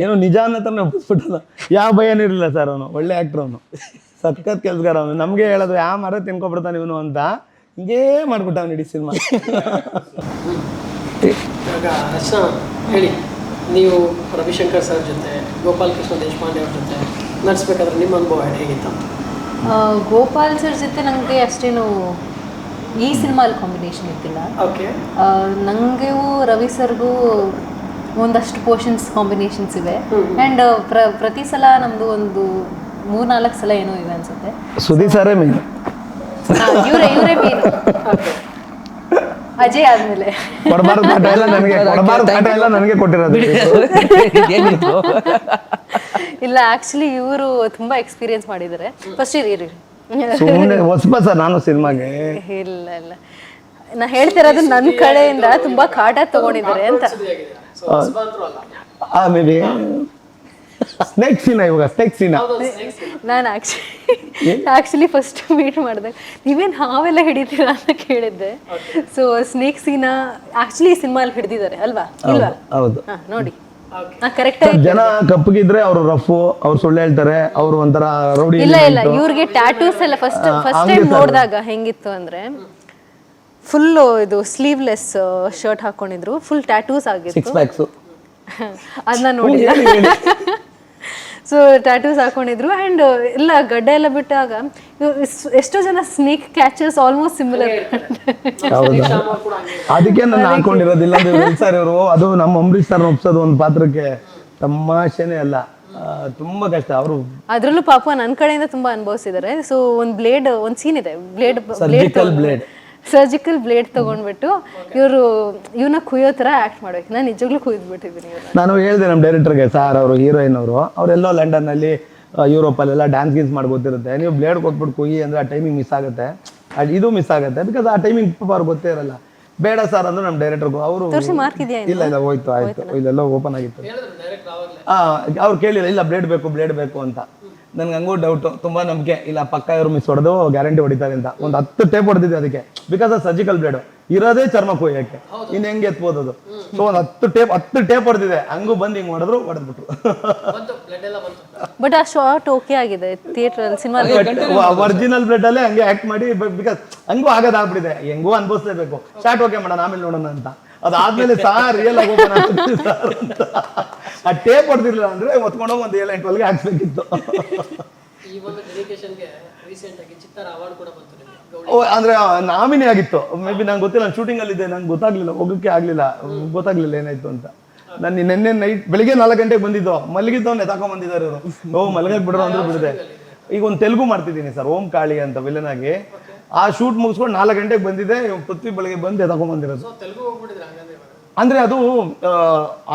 ಏನೋ ನಿಜ ಅನ್ನತ್ರ ಒಪ್ಪಿಸ್ಬಿಟ್ಟಲ್ಲ ಯಾವ ಭಯನೂ ಇರಲಿಲ್ಲ ಸರ್ ಅವನು. ಒಳ್ಳೆ ಆ್ಯಕ್ಟ್ರ್ ಅವನು. ಸಖತ್ ಕೆಲ್ಸಗಾರ ಅವನು. ನಮಗೆ ಹೇಳೋದು ಯಾವ ಮರ ತಿನ್ಕೊಬಿಡ್ತಾನೆ ಇವನು ಅಂತ. ಹಿಂಗೇ ಮಾಡ್ಬಿಟ್ಟ ಅವ್ನು ಇಡೀ ಸಿನಿಮಾ ಹೇಳಿ. ನೀವು ರವಿಶಂಕರ್ ಸರ್ ಜೊತೆ ಗೋಪಾಲ್ ಕೃಷ್ಣ ದೇಶಪಾಂಡೆ ಅವ್ರ ಜೊತೆ ನಡೆಸ್ಬೇಕಾದ್ರೆ ನಿಮ್ಮ ಅನುಭವ ಹೇಗಿತ್ತು ಆ, ಗೋಪಾಲ್ ಸರ್ ಜೊತೆ ನನಗೆ ಅಷ್ಟೇನು ಈ ಸಿನಿಮಾಲಿ ಕಾಂಬಿನೇಷನ್ ಇದ್ದಿಲ್ಲ ಓಕೆ ನನಗೂ ರವಿ ಸರ್ಗೂ ಒಂದಷ್ಟು ಪೋರ್ಷನ್ಸ್ ಕಾಂಬಿನೇಷನ್ಸ್ ಇವೆ. ಆ್ಯಂಡ್ ಪ್ರ ಪ್ರತಿ ಸಲ ನಮ್ಮದು ಒಂದು ಮೂರ್ನಾಲ್ಕು ಸಲ ಏನೋ ಇವೆ ಅನ್ಸುತ್ತೆ. ಸುದಿ ಸರೇ ಮೇನ್ ಇವರೇ ಇವರೇ ಮೇನು ಅಜಯ್ ಆದ್ಮೇಲೆ. ಕೊಡಬಾರ್ದು ಕಾಟ ಎಲ್ಲ ನನಗೆ ಕೊಡಬಾರ್ದು ಕಾಟ ಎಲ್ಲ ನನಗೆ ಕೊಟ್ಟಿರೋದು. ಇಲ್ಲ ಆಕ್ಚುಲಿ ಇವರು ತುಂಬಾ ಎಕ್ಸ್ಪೀರಿಯನ್ಸ್ ಮಾಡಿದ್ದಾರೆ ಫಸ್ಟ್ ಇರಿ ಇರಿ ಸುಮ್ಮನೆ ಹೊಸಬ ಸರ್ ನಾನು ಸಿನಿಮಾಗೆ. ಇಲ್ಲ ಇಲ್ಲ. ನಾ ಹೇಳ್ತಿರೋದು ನನ್ನ ಕಡೆಯಿಂದ ತುಂಬಾ ಕಾಟ ತಗೊಂಡಿದ್ದಾರೆ ಅಂತ. ಸೊ ಹೊಸಬಂದ್ರು ಅಲ್ಲ ಆ ಮೇ ಬಿ ಸ್ನೇಕ್ ಸೀನ ಇವಾಗ ಸ್ನೇಕ್ ಸೀನ ನಾನು ಆಕ್ಚುಲಿ ಆಕ್ಚುಲಿ ಫಸ್ಟ್ ಮೀಟ್ ಮಾಡಿದಾಗ ನೀವೇನು ಹಾವೆಲ್ಲ ಹಿಡಿತೀರಾ ಅಂತ ಕೇಳಿದ್ದೆ. ಸೊ ಸ್ನೇಕ್ ಸೀನ ಆಕ್ಚುಲಿ ಸಿನಿಮಾ ಅಲ್ಲಿ ಹಿಡಿದಿದ್ದಾರೆ ಅಲ್ವಾ? ಇಲ್ವಾ? ಹೌದು. ಹಾಂ ನೋಡಿ. ಹಾಂ ಕರೆಕ್ಟಾಗಿ ಜನ ಕಪ್ಪಗಿದ್ರೆ ಅವರು ರಫ್ ಅವ್ರು ಸುಳ್ಳು ಹೇಳ್ತಾರೆ ಅವ್ರು ಒಂಥರ ರೌಡಿ ಇಲ್ಲ ಇಲ್ಲ ಇವ್ರಿಗೆ ಟ್ಯಾಟೂಸ್ ಎಲ್ಲ ಫಸ್ಟ್ ಫಸ್ಟ್ ಟೈಮ್ ನೋಡಿದಾಗ ಹೆಂಗಿತ್ತು ಅಂದ್ರೆ ಫುಲ್ ಇದು ಸ್ಲೀವ್ಲೆಸ್ ಶರ್ಟ್ ಹಾಕೊಂಡಿದ್ರು ಫುಲ್ ಟ್ಯಾಟೂಸ್ ಆಗಿತ್ತು. ಸಿಕ್ಸ್ ಪ್ಯಾಕ್ಸ್ ಅದನ್ನ ನೋಡಿಲ್ಲ. ಸೊ ಟ್ಯಾಟೂಸ್ ಹಾಕೊಂಡಿದ್ರು ಆ್ಯಂಡ್ ಎಲ್ಲ ಗಡ್ಡ ಎಲ್ಲ ಬಿಟ್ಟಾಗ ಎಷ್ಟೋ ಜನ ಸ್ನೇಕ್ ಕ್ಯಾಚರ್ಸ್ ಆಲ್ಮೋಸ್ಟ್ ಸಿಮಿಲರ್ ಅದಕ್ಕೆ ನಾನು ಹಾಕೊಂಡಿರೋದಿಲ್ಲ ಸರ್ ಇವರು ಅದು ನಮ್ಮ ಅಂಬರೀಶ್ ಸರ್ ಒಪ್ಸೋದು ಒಂದು ಪಾತ್ರಕ್ಕೆ ತಮಾಷೆನೇ ಅಲ್ಲ. ತುಂಬಾ ಕಷ್ಟ. ಅವರು ಅದರಲ್ಲೂ ಪಾಪ ನನ್ನ ಕಡೆಯಿಂದ ತುಂಬಾ ಅನುಭವಿಸಿದ್ದಾರೆ. ಸೊ ಒಂದು ಬ್ಲೇಡ್ ಒಂದು ಸೀನ್ ಇದೆ. Blade blade. ಸರ್ಜಿಕಲ್ ಬ್ಲೇಡ್ ತಗೊಂಡ್ಬಿಟ್ಟು ಇವರು ಇವನ ಕುಯ್ಯೋ ಥರ ಆಕ್ಟ್ ಮಾಡ್ಬೇಕು. ನಾನು ನಿಜವಾಗ್ಲೂ ಕುಯ್ದ್ಬಿಟ್ಟಿದ್ದೀನಿ ಇವ್ರನ್ನ ನಾನು ಹೇಳಿದೆ ನಮ್ಮ ಡೈರೆಕ್ಟರ್ಗೆ ಸರ್ ಅವರು ಹೀರೋಯಿನ್ ಅವರು ಅವರೆಲ್ಲೋ ಲಂಡನ್ನಲ್ಲಿ ಯುರೋಪಲ್ಲೆಲ್ಲ ಡ್ಯಾನ್ಸ್ ಗೀನ್ಸ್ ಮಾಡಿ ಗೊತ್ತಿರುತ್ತೆ ನೀವು ಬ್ಲೇಡ್ ಕೊಟ್ಬಿಟ್ಟು ಕುಯ್ಯಿ ಅಂದ್ರೆ ಆ ಟೈಮಿಂಗ್ ಮಿಸ್ ಆಗುತ್ತೆ. ಅದ್ ಇದು ಮಿಸ್ ಆಗುತ್ತೆ ಬಿಕಾಸ್ ಆ ಟೈಮಿಂಗ್ ಪಾಪ ಅವ್ರಿಗೆ ಗೊತ್ತೇ ಇರಲ್ಲ. ಬೇಡ ಸರ್ ಅಂದ್ರೆ ನಮ್ಮ ಡೈರೆಕ್ಟರ್ಗೂ ಅವರು ತೋರಿಸಿ ಮಾರ್ಕ್ ಇದೆಯಾ ಇಲ್ಲ ಇಲ್ಲ ಹೋಯ್ತು ಆಯ್ತು. ಇಲ್ಲೆಲ್ಲ ಓಪನ್ ಆಗಿತ್ತು. ಹಾ ಆ ಅವ್ರು ಕೇಳಿಲ್ಲ ಇಲ್ಲ ಬ್ಲೇಡ್ ಬೇಕು ಬ್ಲೇಡ್ ಬೇಕು ಅಂತ. ನನ್ಗೆ ಹಂಗೂ ಡೌಟು ತುಂಬಾ ನಂಬಿಕೆ. ಇಲ್ಲ ಪಕ್ಕ ಇವರು ಮಿಸ್ ಹೊಡೆದು ಗ್ಯಾರಂಟಿ ಹೊಡಿತಾರೆ ಅಂತ. ಒಂದು ಹತ್ತು ಟೇಪ್ ಹೊಡೆದಿದ್ದೆ ಅದಕ್ಕೆ. ಬಿಕಾಸ್ ಅದು ಸರ್ಜಿಕಲ್ ಬ್ಲೇಡು ಇರೋದೇ ಚರ್ಮ ಕೊಯ್ಯಕ್ಕೆ ಇನ್ನು ಹೆಂಗೆ ಎತ್ಬೋದು ಅದು? ಸೊ ಒಂದು ಹತ್ತು ಟೇಪ್ ಹತ್ತು ಟೇಪ್ ಹೊಡೆದಿದೆ ಹಂಗೂ ಬಂದು ಹಿಂಗೆ ಮಾಡಿದ್ರು ಹೊಡೆದ್ಬಿಟ್ರು. ಬಂತು. ಬ್ಲಡ್ ಎಲ್ಲ ಬಂತು. ಬಟ್ ಆ ಶಾರ್ಟ್ ಓಕೆ ಆಗಿದೆ. ಥಿಯೇಟ್ರಲ್ಲಿ ಸಿನಿಮಾ ಒರಿಜಿನಲ್ ಬ್ಲೇಡ್ ಅಲ್ಲೇ ಹಂಗೆ ಆಕ್ಟ್ ಮಾಡಿ ಬಿಕಾಸ್ ಹಂಗೂ ಆಗೋದಾಗ್ಬಿಟ್ಟಿದೆ ಹೆಂಗೂ ಅನ್ಭವಿಸ್ಲೇಬೇಕು. ಶಾರ್ಟ್ ಓಕೆ ಮಾಡೋಣ ಆಮೇಲೆ ನೋಡೋಣ ಅಂತ. ಅದಾದ್ಮೇಲೆ ಸಾರ್ ರಿಯಲ್ ಆಗಿ sir ಅಂತ. ಆ ಟೇಪ್ ಹೊಡೆದಿರ್ಲಿಲ್ಲ ಅಂದ್ರೆ ಒತ್ಕೊಂಡು ಒಂದು ಏಳು ಎಂಟು ಹೊಲಿಗೆ ಹಾಕ್ಬೇಕಿತ್ತು. ಈ ಒಂದು ಡೆಡಿಕೇಶನ್ಗೆ ರೀಸೆಂಟ್ ಆಗಿ ಚಿತ್ತಾರ ಅವಾರ್ಡ್ ಕೂಡ ಬಂತು ನಿಮಗೆ ಓ, ಅಂದ್ರೆ ನಾಮಿನಿ ಆಗಿತ್ತು. ಮೇ ಬಿ ನಂಗೆ ಗೊತ್ತಿಲ್ಲ ನಾನು ಶೂಟಿಂಗ್ ಅಲ್ಲಿ ಇದ್ದೆ ನಂಗೆ ಗೊತ್ತಾಗ್ಲಿಲ್ಲ ಹೋಗಕ್ಕೆ ಆಗ್ಲಿಲ್ಲ ಗೊತ್ತಾಗ್ಲಿಲ್ಲ ಏನಾಯ್ತು ಅಂತ. ನಾನು ನಿನ್ನೆ ನೈಟ್ ಬೆಳಿಗ್ಗೆ ನಾಲ್ಕು ಗಂಟೆಗೆ ಬಂದಿದ್ದು ಮಲಗಿದ್ದವನ್ನೇ ಎತ್ತಾಕೊಂಡ್ ಬಂದಿದ್ದಾರೆ ಇವರು. ಓ ಮಲಗಕ್ ಬಿಡ್ರು ಅಂದ್ರೆ ಬಿಡದೆ. ಈಗ. ಒಂದು ತೆಲುಗು ಮಾಡ್ತಿದ್ದೀನಿ ಸರ್ ಓಂ ಕಾಳಿ ಅಂತ ವಿಲನ್ ಆಗಿ. ಆ ಶೂಟ್ ಮುಗಿಸ್ಕೊಂಡು ನಾಲ್ಕು ಗಂಟೆಗೆ ಬಂದಿದೆ ಇವಾಗ ಪೃಥ್ವಿ ಬೆಳಗ್ಗೆ ಬಂದು ತಗೊಂಡ್ ಬಂದಿರೋದು ಸೊ ತೆಲುಗು ಹೋಗ್ಬಿಟ್ಟಿದ್ರೆ ಹಂಗಂದ್ರೆ ಅಂದ್ರೆ ಅದು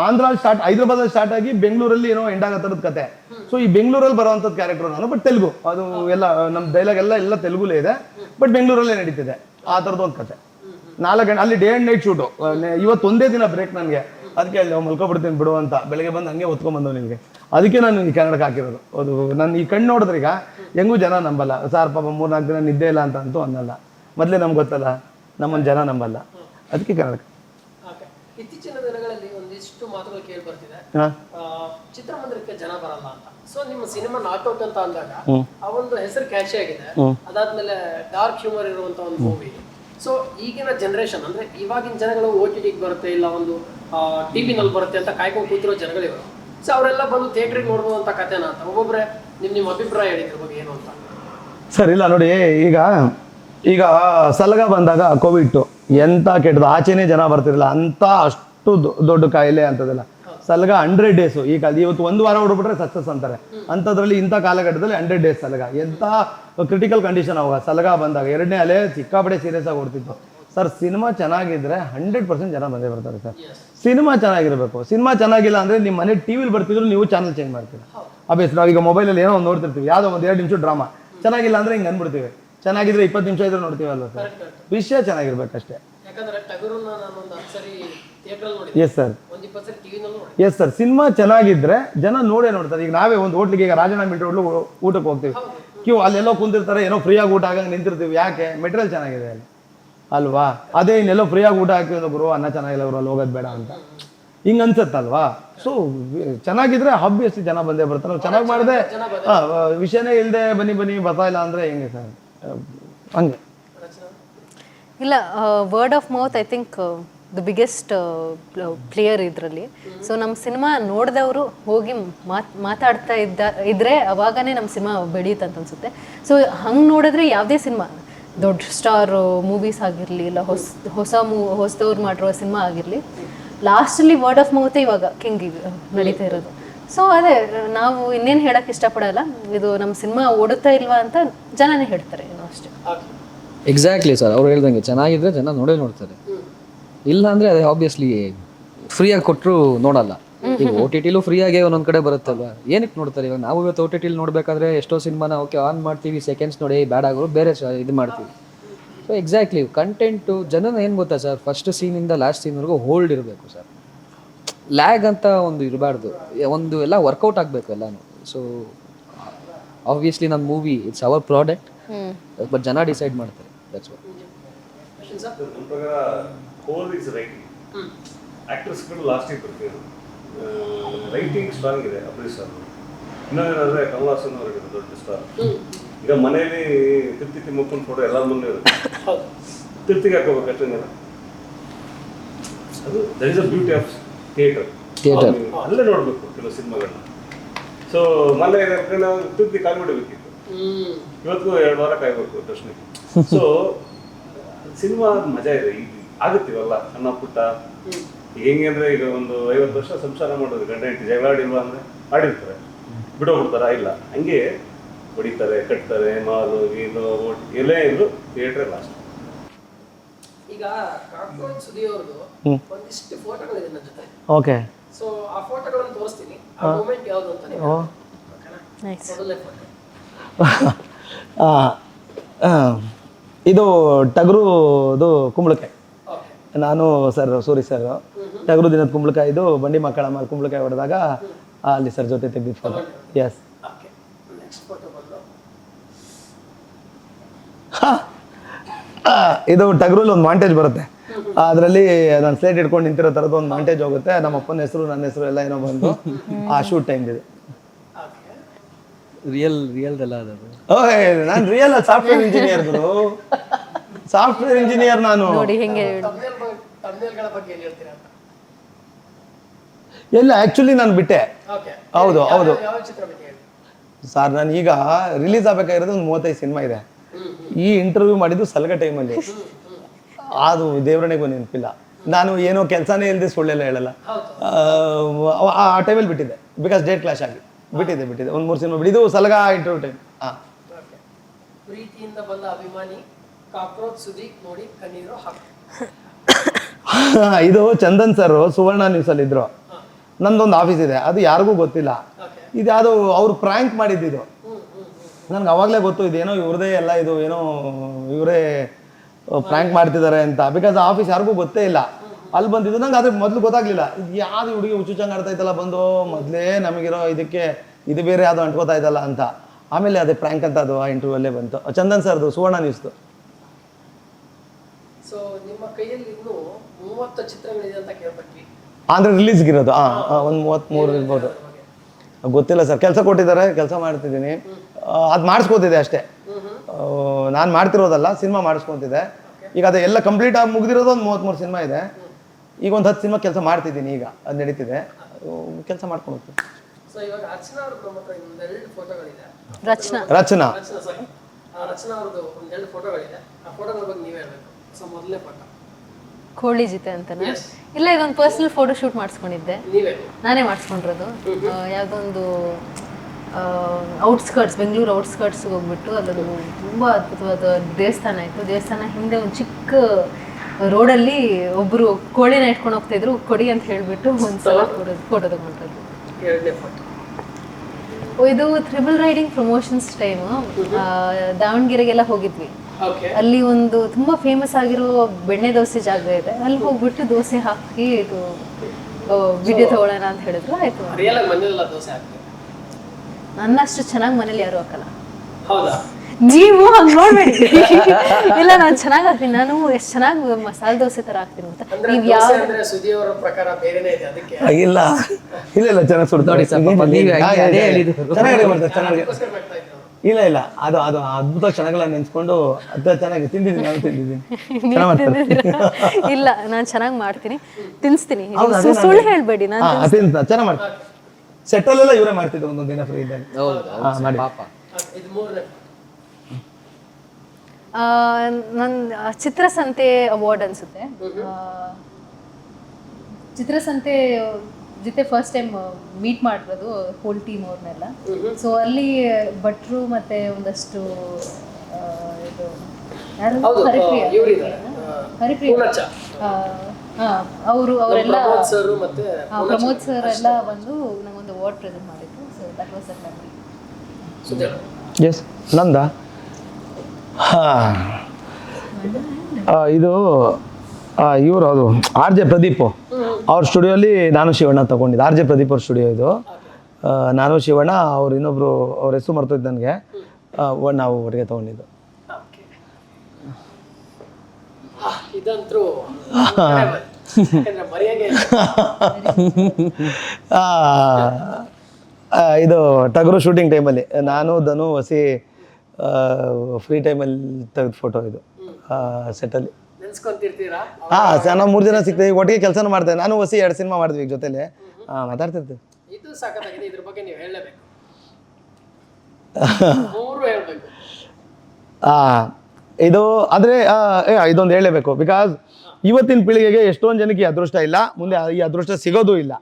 ಆಂಧ್ರ ಸ್ಟಾರ್ಟ್ ಹೈದರಾಬಾದ್ ಸ್ಟಾರ್ಟ್ ಆಗಿ ಬೆಂಗಳೂರಲ್ಲಿ ಏನೋ ಎಂಡ್ ಆಗೋ ಥರದ ಕತೆ. ಸೊ ಈ ಬೆಂಗಳೂರಲ್ಲಿ ಬರುವಂಥದ್ದು ಕ್ಯಾರೆಕ್ಟರ್ ನಾನು ಬಟ್ ತೆಲುಗು. ಅದು ಎಲ್ಲ ನಮ್ಮ ಡೈಲಾಗ್ ಎಲ್ಲ ಎಲ್ಲ ತೆಲುಗುಲೇ ಇದೆ ಬಟ್ ಬೆಂಗಳೂರಲ್ಲೇ ನಡೀತಿದೆ. ಆ ಥರದ್ದು ಒಂದು ಕತೆ. ನಾಲ್ಕು ಗಂಟೆ ಅಲ್ಲಿ ಡೇ ಅಂಡ್ ನೈಟ್ ಶೂಟು ಇವತ್ತು ಒಂದೇ ದಿನ ಬ್ರೇಕ್ ನನಗೆ. ಅದಕ್ಕೆ ಅಲ್ಲಿ ಮಲ್ಕೊಬಿಡ್ತೀನಿ ಬಿಡು ಅಂತ. ಬೆಳಗ್ಗೆ ಬಂದು ಹಂಗೆ ಒತ್ಕೊಂಡ್ಬಂದು ನಿಮಗೆ ಅದಕ್ಕೆ ನಾನು ಈ ಕನ್ನಡಕ್ಕೆ ಹಾಕಿರೋದು. ಅದು ನಾನು ಈ ಕಣ್ಣು ನೋಡಿದ್ರೆ ಈಗ ಹೆಂಗೂ ಜನ ನಂಬಲ್ಲ. ಸಾರ್ ಪಾಪ ಮೂರ್ನಾಲ್ಕು ದಿನ ನಿದ್ದೆ ಇಲ್ಲ ಅಂತ ಅಂತೂ ಅನ್ನಲ್ಲ. ಮೊದಲೇ ನಮ್ಗೆ ಗೊತ್ತಲ್ಲ ನಮ್ಮನ್ನು ಜನ ನಂಬಲ್ಲ. ಅದಕ್ಕೆ ಕನ್ನಡಕ ಓಕೆ. ಇತ್ತೀಚಿನ ದಿನಗಳಲ್ಲಿ ಒಂದಿಷ್ಟು ಮಾತುಗಳು ಕೇಳಿ ಬರ್ತಿದೆ. ಚಿತ್ರಮಂದಿರಕ್ಕೆ ಜನ ಬರಲ್ಲ ಅಂತ. ಸೊ ನಿಮ್ಮ ಸಿನಿಮಾ ನಾಟ್ಔಟ್ ಅಂತ ಅಂದಾಗ ಆ ಒಂದು ಹೆಸರು ಕ್ಯಾಚಿ ಆಗಿದೆ. ಅದಾದ್ಮೇಲೆ ಡಾರ್ಕ್ ಹ್ಯೂಮರ್ ಇರುವಂತ ಒಂದು ಮೂವಿ ಸೊ ಈಗಿನ ಜನರೇಷನ್ ಅಂದ್ರೆ ಇವಾಗಿನ ಜನಗಳು ಓ ಟಿ ಟಿಗೆ ಬರುತ್ತೆ ಇಲ್ಲ ಒಂದು ಟಿವಿ ನಲ್ಲಿ ಬರುತ್ತೆ ಅಂತ ಕಾಯ್ಕೊಂಡು ಕೂತಿರೋ ಜನಗಳಿವರು. ಸೊ ಅವರೆಲ್ಲ ಬಂದು ಥಿಯೇಟ್ರಿಗೆ ಅಂತ ಕಥೆನ ಅಂತ. ಒಬ್ಬೊಬ್ರೆ ನಿಮ್ ನಿಮ್ಮ ಸರ್, ಇಲ್ಲ ನೋಡಿ, ಈಗ ಈಗ ಸಲಗ ಬಂದಾಗ ಕೋವಿಡ್ ಎಂತ ಕೆಟ್ಟದ ಆಚೆನೇ ಜನ ಬರ್ತಿರಲಿಲ್ಲ. ಅಂತ ಅಷ್ಟು ದೊಡ್ಡ ಕಾಯಿಲೆ ಅಂತದೆಲ್ಲ ಸಲಗ ಹಂಡ್ರೆಡ್ ಡೇಸು ಈಗ ಅದು ಇವತ್ತು ಒಂದು ವಾರ ಹೊಡ್ಬಿಟ್ರೆ ಸಕ್ಸಸ್ ಅಂತಾರೆ. ಅಂಥದ್ರಲ್ಲಿ ಇಂಥ ಕಾಲಘಟ್ಟದಲ್ಲಿ ಹಂಡ್ರೆಡ್ ಡೇಸ್ ಸಲಗ. ಎಂಥ ಕ್ರಿಟಿಕಲ್ ಕಂಡೀಷನ್ ಅವಾಗ ಸಲಗ ಬಂದಾಗ. ಎರಡನೇ ಅಲೆ ಸಿಕ್ಕಾಪಡೆ ಸೀರಿಯಸ್ ಆಗಿ ಓಡ್ತಿತ್ತು. ಸರ್ ಸಿನಿಮಾ ಚೆನ್ನಾಗಿದ್ರೆ ಹಂಡ್ರೆಡ್ ಪರ್ಸೆಂಟ್ ಜನ ಬಂದೇ ಬರ್ತಾರೆ ಸರ್. ಸಿನಿಮಾ ಚೆನ್ನಾಗಿರಬೇಕು. ಸಿನಿಮಾ ಚೆನ್ನಾಗಿಲ್ಲ ಅಂದರೆ ನಿಮ್ಮ ಮನೆ ಟಿ ವಿಲಿ ಬರ್ತಿದ್ರು ನೀವು ಚಾನಲ್ ಚೇಂಜ್ ಮಾಡ್ತೀರಾ. ಅಭ್ಯಾಸ ನಾವೀಗ ಮೊಬೈಲಲ್ಲಿ ಏನೋ ಒಂದು ನೋಡ್ತಿರ್ತೀವಿ. ಯಾವುದೋ ಒಂದು ಎರಡು ನಿಮಿಷ ಡ್ರಾಮಾ ಚೆನ್ನಾಗಿಲ್ಲ ಅಂದರೆ ಹಿಂಗೆ ಅಂದ್ಬಿಡ್ತೀವಿ ಚೆನ್ನಾಗಿದ್ರೆ ಇಪ್ಪತ್ತು ನಿಮಿಷ ಇದ್ರೆ ನೋಡ್ತೀವಲ್ವ ಸರ್? ವಿಷಯ ಚೆನ್ನಾಗಿರ್ಬೇಕಷ್ಟೇ. Yes sir yes sir cinema ಚೆನ್ನಾಗಿದ್ರೆ ಜನ ನೋಡೇ ನೋಡ್ತಾರೆ. ಈಗ ನಾವೇ ಒಂದು ಹೋಟ್ಲಿಗೆ ಈಗ ರಾಜಣ್ಣ ಹೋಟ್ಲು ಊಟಕ್ಕೆ ಹೋಗ್ತೀವಿ. ಕ್ಯೂ ಅಲ್ಲೆಲ್ಲೋ ಕುಂತಿರ್ತಾರೆ ಏನೋ ಫ್ರೀಯಾಗಿ ಊಟ ಆಗಂಗೆ ನಿಂತಿರ್ತೀವಿ. ಯಾಕೆ? ಮೆಟೀರಿಯಲ್ ಚೆನ್ನಾಗಿದೆ ಅಲ್ಲಿ. ಅಲ್ವಾ? ಅದೇ ಇನ್ನೆಲ್ಲೋ ಫ್ರೀಯಾಗಿ ಊಟ ಹಾಕಿದ್ರು ಗುರು, ಅನ್ನ ಚೆನ್ನಾಗಿಲ್ಲ ಗುರು, ಅಲ್ಲಿ ಹೋಗೋದು ಬೇಡ ಅಂತ. ಹಿಂಗೆ ಅನ್ಸತ್ತಲ್ವಾ? ಸೊ ಚೆನ್ನಾಗಿದ್ರೆ ಆಬ್ವಿಯಸ್ಲಿ ಜನ ಬಂದೇ ಬರ್ತಾರೆ. ಚೆನ್ನಾಗಿ ಮಾಡಿದೆ ವಿಷಯನೇ ಇಲ್ಲದೆ ಬನ್ನಿ ಬನ್ನಿ, ಬರ್ತಾ ಇಲ್ಲ ಅಂದ್ರೆ ಹೆಂಗೆ ಸರ್? ಹಂಗೆ. ಇಲ್ಲ word of mouth I think the biggest player ಇದರಲ್ಲಿ. ಸೊ ನಮ್ಮ ಸಿನಿಮಾ ನೋಡಿದವರು ಹೋಗಿ ಮಾತ್, ಮಾತಾಡ್ತಾ ಇದ್ದ, ಇದ್ರೆ ಅವಾಗನೇ ನಮ್ಮ ಸಿನಿಮಾ ಬೆಳೆಯುತ್ತೆ ಅಂತ ಅನ್ಸುತ್ತೆ. ಸೊ ಹಂಗೆ ನೋಡಿದ್ರೆ ಯಾವುದೇ ಸಿನಿಮಾ ದೊಡ್ಡ ಸ್ಟಾರ್ ಮೂವೀಸ್ ಆಗಿರಲಿ, ಇಲ್ಲ ಹೊಸ ಹೊಸ ಮೂ, ಹೊಸದವ್ರು ಮಾಡಿರೋ ಸಿನಿಮಾ ಆಗಿರಲಿ ಲಾಸ್ಟಲ್ಲಿ ವರ್ಡ್ ಆಫ್ ಮೌತೇ ಇವಾಗ ಕಿಂಗ್ ನಡೀತಾ ಇರೋದು. ಸೊ ಅದೇ, ನಾವು ಇನ್ನೇನು ಹೇಳಕ್ಕೆ ಇಷ್ಟಪಡಲ್ಲ. ಇದು ನಮ್ಮ ಸಿನಿಮಾ ಓಡುತ್ತಾ ಇಲ್ವಾ ಅಂತ ಜನನೇ ಹೇಳ್ತಾರೆ, ಏನೋ ಅಷ್ಟೇ. ಎಕ್ಸಾಕ್ಟ್ಲಿ ಸರ್ ಅವ್ರು ಹೇಳ್ದಂಗೆ, ಚೆನ್ನಾಗಿದ್ರೆ ಜನ ನೋಡೇ ನೋಡ್ತಾರೆ. ಇಲ್ಲ ಅಂದರೆ ಅದೇ ಆಬ್ವಿಯಸ್ಲಿ ಫ್ರೀಯಾಗಿ ಕೊಟ್ಟರು ನೋಡಲ್ಲ. ಈಗ ಓ ಟಿ ಟಿಲೂ ಆಗಿ ಒಂದೊಂದು ಕಡೆ ಬರುತ್ತಲ್ವ? ಏನಕ್ಕೆ ನೋಡ್ತಾರೆ ಇವಾಗ? ನಾವು ಇವತ್ತು ಓ ಟಿ ಟಿಲಿ ನೋಡಬೇಕಾದ್ರೆ ಎಷ್ಟೋ ಸಿನಿಮಾನ ಓಕೆ ಆನ್ ಮಾಡ್ತೀವಿ ಸೆಕೆಂಡ್ಸ್ ನೋಡಿ ಬ್ಯಾಡ್ ಆಗೋರು ಬೇರೆ ಇದು ಮಾಡ್ತೀವಿ. ಸೊ ಎಕ್ಸಾಕ್ಟ್ಲಿ ಕಂಟೆಂಟು ಜನನ ಏನು ಗೊತ್ತಾ ಸರ್ ಫಸ್ಟ್ ಸೀನಿಂದ ಲಾಸ್ಟ್ ಸೀನ್ವರೆಗೂ ಹೋಲ್ಡ್ ಇರಬೇಕು ಸರ್ ಲ್ಯಾಗ್ ಅಂತ ಒಂದು ಇರಬಾರ್ದು. ಒಂದು ಎಲ್ಲ ವರ್ಕೌಟ್ ಆಗಬೇಕು ಎಲ್ಲಾನು. ಸೊ ಆಬ್ವಿಯಸ್ಲಿ ನನ್ನ movie it's our product but ಜನ ಡಿಸೈಡ್ ಮಾಡ್ತಾರೆ. ದಟ್ಸ್ ವಾಟ್ ನಮ್ಮ ಪ್ರಕಾರ ಕೋರ್ ಇಸ್ ರೈಟಿಂಗ್ ಆಕ್ಟರ್ಸ್ಗಳು ಲಾಸ್ಟಿಗೆ ಬರ್ತೀವಿ ರೈಟಿಂಗ್ ಸ್ಟ್ರಾಂಗ್ ಇದೆ ಅಬ್ರಿ ಸರ್. ಇನ್ನೊಂದೇನಂದ್ರೆ ಕಮಲ್ ಅವರಿಗೆ ದೊಡ್ಡ ಸ್ಟಾರ್ ಈಗ ಮನೆಯಲ್ಲಿ ತಿರ್ತಿ ತಿಮ್ಮಪ್ಪನ ಫೋಟೋ ಎಲ್ಲರ ಮುಂದೆ ಇರುತ್ತೆ. ಹೌದು. ತಿರ್ತಿಗೆ ಹಾಕೋಬೇಕು ಅಷ್ಟೇ ಅದು that is a beauty of theatre. ಅಲ್ಲೇ ನೋಡಬೇಕು ಕೆಲವು ಸಿನಿಮಾಗಳನ್ನ. ಸೊ ಮೊನ್ನೆ ನಾವು ತಿರ್ತಿ ಬಿಡಬೇಕಿತ್ತು ಇವತ್ತು ಎರಡು ವಾರ ಕಾಯ್ಬೇಕು ದರ್ಶನಕ್ಕೆ. ಸೊ ಸಿನಿಮಾ ಮಜಾ ಇದೆ. ಈಗ ಆಗುತ್ತೀವಲ್ಲ ಸಣ್ಣ ಪುಟ್ಟ. ಈಗ ಹೆಂಗೆ ಅಂದ್ರೆ ಈಗ ಒಂದು ಐವತ್ತು ವರ್ಷ ಸಂಸಾರ ಮಾಡೋದು ಗಂಡ ಹೆಂಡತಿ ಜಗಳ ಆಡಿಲ್ವಾ ಅಂದ್ರೆ? ಆಡಿರ್ತಾರೆ. ಬಿಡೋಗ್ಬಿಡ್ತಾರ? ಇಲ್ಲ. ಹಂಗೆ ಹೊಡಿತಾರೆ ಕಟ್ತಾರೆ ಮಾಲು ಗೀಲು ಓಟ್ ಎಲ್ಲೇ ಇದ್ರು ಥಿಯೇಟ್ರೆ ಲಾಸ್ಟ್ ಈಗ ಕಾಕ್ರೋಚ್ ಸುದಿ ಅವ್ರದ್ದು ಒಂದಿಷ್ಟು ಫೋಟೋಗಳಿದೆ ನನ್ನ ಜೊತೆ. ಓಕೆ. ಸೊ ಆ ಫೋಟೋಗಳನ್ನು ತೋರಿಸ್ತೀನಿ. ಆ ಮೂಮೆಂಟ್ ಯಾವುದು ಅಂತ ನೀವು ನೈಸ್ ಮೊದಲನೇ ಫೋಟೋ ಆ, ಆ, ಇದು ಟಗರುದು ಕುಂಬಳಕಾಯಿ. ನಾನು ಸರ್ ಸೂರಿ ಸರ್ ಟಗರು ದಿನದ ಕುಂಬಳಕಾಯಿ ಇದು ಬಂಡಿ ಮಕ್ಕಳ ಮೇಲೆ ಕುಂಬಳಕಾಯಿ ಹೊಡೆದಾಗ ಅಲ್ಲಿ ಸರ್ ಜೊತೆ ತೆಗೆದಿದ್ದು photo yes okay next photo ಬಂದು. ಇದು ಟಗರಲ್ಲಿ ಒಂದು ಮಾಂಟೇಜ್ ಬರುತ್ತೆ. ಅದರಲ್ಲಿ ನಾನು ಸ್ಲೇಟ್ ಇಟ್ಕೊಂಡು ನಿಂತಿರೋ ಥರದ್ದು ಒಂದು ಮಾಂಟೇಜ್ ಹೋಗುತ್ತೆ. ನಮ್ಮ ಅಪ್ಪನ ಹೆಸರು ನನ್ನ ಹೆಸರು ಎಲ್ಲ ಏನೋ ಬಂದು ಆ ಶೂಟ್ ಟೈಮ್ ಇದೆ. ರಿಯಲ್ ರಿಯಲ್ ಎಲ್ಲ ಅದು ಓಹ್ ನಾನು real software engineer software engineer ನಾನು. ನೋಡಿ ಹೆಂಗೆ ತಮ್ನೇಲ್ ತಮ್ನೇಲ್ಗಳ ಬಗ್ಗೆ ಏನು ಹೇಳ್ತೀರಾ ಅಂತ ಎಲ್ಲ ಆಕ್ಚುಲಿ ನಾನು ಬಿಟ್ಟೆ ಓಕೆ ಹೌದು, ಹೌದು. ಸರ್ ನಾನು ಈಗ ರಿಲೀಸ್ ಆಗಬೇಕಾಗಿರೋದು ಒಂದು ಮೂವತ್ತೈದು ಸಿನಿಮಾ ಇದೆ. ಈ ಇಂಟರ್ವ್ಯೂ ಮಾಡಿದ್ದು ಸಲಗ ಟೈಮಲ್ಲಿ ಅದು ದೇವರಣೆಗೂ ನೆನಪಿಲ್ಲ. ನಾನು ಏನೋ ಕೆಲಸನೇ ಇಲ್ಲದೆ ಸುಳ್ಳೆಲ್ಲ ಹೇಳಲ್ಲ. ಆ- ಆ ಟೈಮಲ್ಲಿ ಬಿಟ್ಟಿದ್ದೆ. ಬಿಕಾಸ್ ಡೇಟ್ ಕ್ಲಾಶ್ ಆಗಿ. ಬಿಟ್ಟಿದ್ದೆ ಬಿಟ್ಟಿದ್ದೆ. ಒಂದು ಮೂರು ಸಿನಿಮಾ ಬಿಟ್ಟಿದ್ದು ಸಲಗ ಇಂಟರ್ವ್ಯೂ ಟೈಮ್ ಹಾಂ ಕಾಕ್ರೋಚ್ ನೋಡಿ ಕಣ್ಣೀರು ಹಾಕು. ಇದು ಚಂದನ್ ಸರ್ ಸುವರ್ಣ ನ್ಯೂಸಲ್ಲಿ ಇದ್ರು. ನಂದೊಂದು ಆಫೀಸ್ ಇದೆ ಅದು ಯಾರಿಗೂ ಗೊತ್ತಿಲ್ಲ. ಇದ್ಯಾವುದು ಇದು ಯಾವುದು ಅವ್ರು ಪ್ರ್ಯಾಂಕ್ ಮಾಡಿದ್ದಿದು. ನನ್ಗೆ ಅವಾಗಲೇ ಗೊತ್ತು ಇದೇನೋ ಇವ್ರದೇ ಎಲ್ಲ ಇದು ಏನೋ ಇವರೇ ಪ್ರ್ಯಾಂಕ್ ಮಾಡ್ತಿದ್ದಾರೆ ಅಂತ. ಬಿಕಾಸ್ ಆಫೀಸ್ ಯಾರಿಗೂ ಗೊತ್ತೇ ಇಲ್ಲ. ಅಲ್ಲಿ ಬಂದಿದ್ದು ನಂಗೆ ಅದ್ರ ಮೊದಲು ಗೊತ್ತಾಗ್ಲಿಲ್ಲ. ಇದು ಯಾವ್ದು ಹುಡುಗಿ ಹುಚ್ಚುಚಂಗ್ ಆಡ್ತಾ ಇತ್ತಲ್ಲ ಬಂದು ಮೊದಲೇ ನಮಗಿರೋ ಇದಕ್ಕೆ ಇದು ಬೇರೆ ಯಾವುದು ಅಂಟ್ಕೋತಾ ಇದ್ದಲ್ಲ ಅಂತ. ಆಮೇಲೆ ಅದೇ ಪ್ರ್ಯಾಂಕ್ ಅಂತ ಅದು ಆ ಇಂಟರ್ವ್ಯೂ ಅಲ್ಲೇ ಬಂತು. ಚಂದನ್ ಸರ್ದು ಸುವರ್ಣ ನ್ಯೂಸ್ದು ಸೊ ನಿಮ್ಮ ಕೈಯಲ್ಲಿ ಇನ್ನೂ ಮೂವತ್ತು ಚಿತ್ರಗಳಿದೆ ಅಂತ ಕೇಳ್ಪಟ್ವಿ. ಅಂದರೆ ರಿಲೀಸ್ಗಿರೋದು ಹಾಂ. ಒಂದು ಮೂವತ್ತ್ಮೂರು ಇರ್ಬೋದು. ಗೊತ್ತಿಲ್ಲ ಸರ್. ಕೆಲಸ ಕೊಟ್ಟಿದ್ದಾರೆ ಕೆಲಸ ಮಾಡ್ತಿದ್ದೀನಿ. ಅದು ಮಾಡಿಸ್ಕೊತಿದೆ ಅಷ್ಟೇ. ನಾನು ಮಾಡ್ತಿರೋದಲ್ಲ ಸಿನಿಮಾ ಮಾಡಿಸ್ಕೊತಿದ್ದೆ. ಈಗ ಅದು ಎಲ್ಲ ಕಂಪ್ಲೀಟ್ ಆಗಿ ಮುಗಿದಿರೋದು ಒಂದು ಮೂವತ್ತ್ಮೂರು ಸಿನಿಮಾ ಇದೆ. ಈಗ ಒಂದು ಹತ್ತು ಸಿನಿಮಾ ಕೆಲಸ ಮಾಡ್ತಿದ್ದೀನಿ ಈಗ. ಅದು ನಡೀತಿದೆ. ಕೆಲಸ ಮಾಡ್ಕೊಂಡು ಹೋಗ್ತೀನಿ. ರಚನಾ ರಚನಾ. ರಚನಾ. ರಚನಾ ಅವ್ರದ್ದು ಒಂದೆರಡು ಫೋಟೋಗಳಿದೆ. ಆ ಫೋಟೋಗಳ ಬಗ್ಗೆ ನೀವೇ ಹೇಳ್ಬೇಕು. ಸೊ ಮೊದಲನೇ ಫೋಟೋ ಕೋಳಿ ಜೊತೆ ಅಂತನಾ? ಇಲ್ಲ ಇದೊಂದು ಪರ್ಸನಲ್ ಫೋಟೋ ಶೂಟ್ ಮಾಡಿಸ್ಕೊಂಡಿದ್ದೆ. ನೀವೇ. ನಾನೇ ಮಾಡಿಸ್ಕೊಂಡಿರೋದು. ಯಾವುದೊಂದು ಔಟ್ಸ್ಕರ್ಟ್ಸ್ ಬೆಂಗಳೂರು ಔಟ್ಸ್ಕರ್ಟ್ಸ್ಗೆ ಹೋಗ್ಬಿಟ್ಟು ಅಲ್ಲೊಂದು ತುಂಬ ಅದ್ಭುತವಾದ ದೇವಸ್ಥಾನ ಇತ್ತು. ದೇವಸ್ಥಾನ ಹಿಂದೆ ಒಂದು ಚಿಕ್ಕ ರೋಡಲ್ಲಿ ಒಬ್ಬರು ಕೋಳಿನ ಇಟ್ಕೊಂಡು ಹೋಗ್ತಾ ಇದ್ರು. ಕೊಡಿ ಅಂತ ಹೇಳ್ಬಿಟ್ಟು ಒಂದ್ಸಲ ಫೋಟೋ ಫೋಟೋ ತಗೊಂಡ್ರು. ಎರಡನೇ ಫೋಟೋ ಇದು ತ್ರಿಬಲ್ ರೈಡಿಂಗ್ ಪ್ರಮೋಷನ್ಸ್ ಟೈಮ್ ದಾವಣಗೆರೆಗೆಲ್ಲ ಹೋಗಿದ್ವಿ. ಅಲ್ಲಿ ಒಂದು ತುಂಬಾ ಫೇಮಸ್ ಆಗಿರೋ ಬೆಣ್ಣೆ ದೋಸೆ ಜಾಗ ಇದೆ. ಅಲ್ಲಿ ಹೋಗ್ಬಿಟ್ಟು ದೋಸೆ ಹಾಕಿ ಇದು ವಿಡಿಯೋ ತಗೊಳ್ಳೋಣ ಅಂತ ಹೇಳಿದ್ರು. ಆಯ್ತು. ನನ್ನ ಅಷ್ಟು ಚೆನ್ನಾಗಿ ಮನೇಲಿ ಯಾರು ಹಾಕಲ್ಲ. ಹೌದಾ? ನೀವು ಹಂಗ್ ನೋಡ್ಬೇಡಿ ಇಲ್ಲ ನಾನು ಚೆನ್ನಾಗ್ ಹಾಕ್ತೀನಿ. ನಾನು ಎಷ್ಟು ಚೆನ್ನಾಗಿ ಮಸಾಲೆ ದೋಸೆ ತರ ಹಾಕ್ತೀನಿ ಅಂತ ನೀವು ಯಾವ ಅಂದ್ರೆ ಸುದ್ದಿ ಅವರ ಪ್ರಕಾರ ಬೇರೆನೇ ಇದೆ ಅದಕ್ಕೆ? ಇಲ್ಲ. ಇಲ್ಲ ಇಲ್ಲ ಚೆನ್ನಾಗಿ ಸುಡ್ತಾ ನೋಡಿ. ಚೆನ್ನಾಗಿ ಇಲ್ಲ ಇಲ್ಲ. ಅದು ಅದು ಅದ್ಭುತ ಕ್ಷಣಗಳ ನೆನ್ಸ್ಕೊಂಡು ಅದ ಚೆನ್ನಾಗಿ ತಿಂದಿದ್ದೀನಿ ನಾನು ತಿಂದಿದ್ದೀನಿ. ಇಲ್ಲ ನಾನು ಚೆನ್ನಾಗಿ ಮಾಡ್ತೀನಿ. ತಿನ್ಸ್ತೀನಿ. ಸುಳ್ಳು ಹೇಳ್ಬೇಡಿ ನಾನು ಚೆನ್ನಾಗಿ ಮಾಡ್ತೀನಿ ಸೆಟ್ಟಲ್ಲೆಲ್ಲ ಇವರೇ ಮಾಡ್ತಿದ್ರು ಒಂದೊಂದು ದಿನ ಫ್ರೀ ಇದ್ದಾಗ ಹೌದು ಹಾ, ಮಾಡಿ. ಪಾಪ. ಇದು ಮೂರನೇ ನನ್ನ ಚಿತ್ರಸಂತೆ ಅವಾರ್ಡ್ ಅನ್ಸುತ್ತೆ. ಆ, ಚಿತ್ರಸಂತೆ ಜೊತೆ ಫಸ್ಟ್ ಟೈಮ್ ಮೀಟ್ ಮಾಡಿರೋದು ಹೋಲ್ ಟೀಮ್ ಅವ್ರನ್ನೆಲ್ಲ. ಸೊ ಅಲ್ಲಿ ಭಟ್ರು ಮತ್ತೆ ಒಂದಷ್ಟು ಇದು ಹರಿಪ್ರಿಯ. ಹರಿಪ್ರಿಯ. ಅವರು ಅವರೆಲ್ಲ ಪ್ರಮೋದ್ ಸರ್ ಮತ್ತೆ ಪ್ರಮೋದ್ ಸರ್ ಎಲ್ಲ ಬಂದು ನಂಗೊಂದು ಅವಾರ್ಡ್ ಪ್ರೆಸೆಂಟ್ ಮಾಡಿದ್ರು. So that was. ಎಸ್ ನಂದ? ಇದು ಇವರು ಅದು ಆರ್ ಜೆ ಪ್ರದೀಪ್. ಅವ್ರ ಸ್ಟುಡಿಯೋಲಿ ನಾನು ಶಿವಣ್ಣ ತಗೊಂಡಿದ್ದು. ಆರ್ ಜೆ ಪ್ರದೀಪ್ ಅವ್ರ ಸ್ಟುಡಿಯೋ ಇದು. ನಾನು ಶಿವಣ್ಣ ಅವ್ರು ಇನ್ನೊಬ್ರು ಅವ್ರ ಹೆಸರು ಮರ್ತೋಯ್ತು ನನಗೆ. ನಾವು ಒಟ್ಟಿಗೆ ತಗೊಂಡಿದ್ದು. ಇದು ಟಗರು ಶೂಟಿಂಗ್ ಟೈಮಲ್ಲಿ ನಾನು ಧನು ವಸಿ ಫ್ರೀ ಟೈಮಲ್ಲಿ ತೆಗೆದ ಫೋಟೋ ಇದು. ಸೆಟ್ಟಲ್ಲಿ ಹಾಂ ಹಾಂ ನಾವು ಮೂರು ಜನ ಸಿಗ್ತೀವಿ ಒಟ್ಟಿಗೆ ಕೆಲಸನೂ ಮಾಡ್ತೇವೆ ನಾನು ಹೊಸಿ ಎರಡು ಸಿನಿಮಾ ಮಾಡಿದ್ವಿ ಈಗ ಜೊತೆಲಿ. ಹಾಂ ಮಾತಾಡ್ತಿರ್ತೀವಿ ಇದು ಸಖತ್ತಾಗಿದೆ ಇದ್ರ ಬಗ್ಗೆ ನೀವು ಹೇಳಲೇಬೇಕು. ಮೂರು ಹೇಳ್ಬೇಕು. ಆ, ಇದು ಆದರೆ ಇದೊಂದು ಹೇಳಲೇಬೇಕು. ಬಿಕಾಸ್ ಇವತ್ತಿನ ಪೀಳಿಗೆಗೆ ಎಷ್ಟೊಂದು ಜನಕ್ಕೆ ಈ ಅದೃಷ್ಟ ಇಲ್ಲ. ಮುಂದೆ ಈ ಅದೃಷ್ಟ ಸಿಗೋದು ಇಲ್ಲ.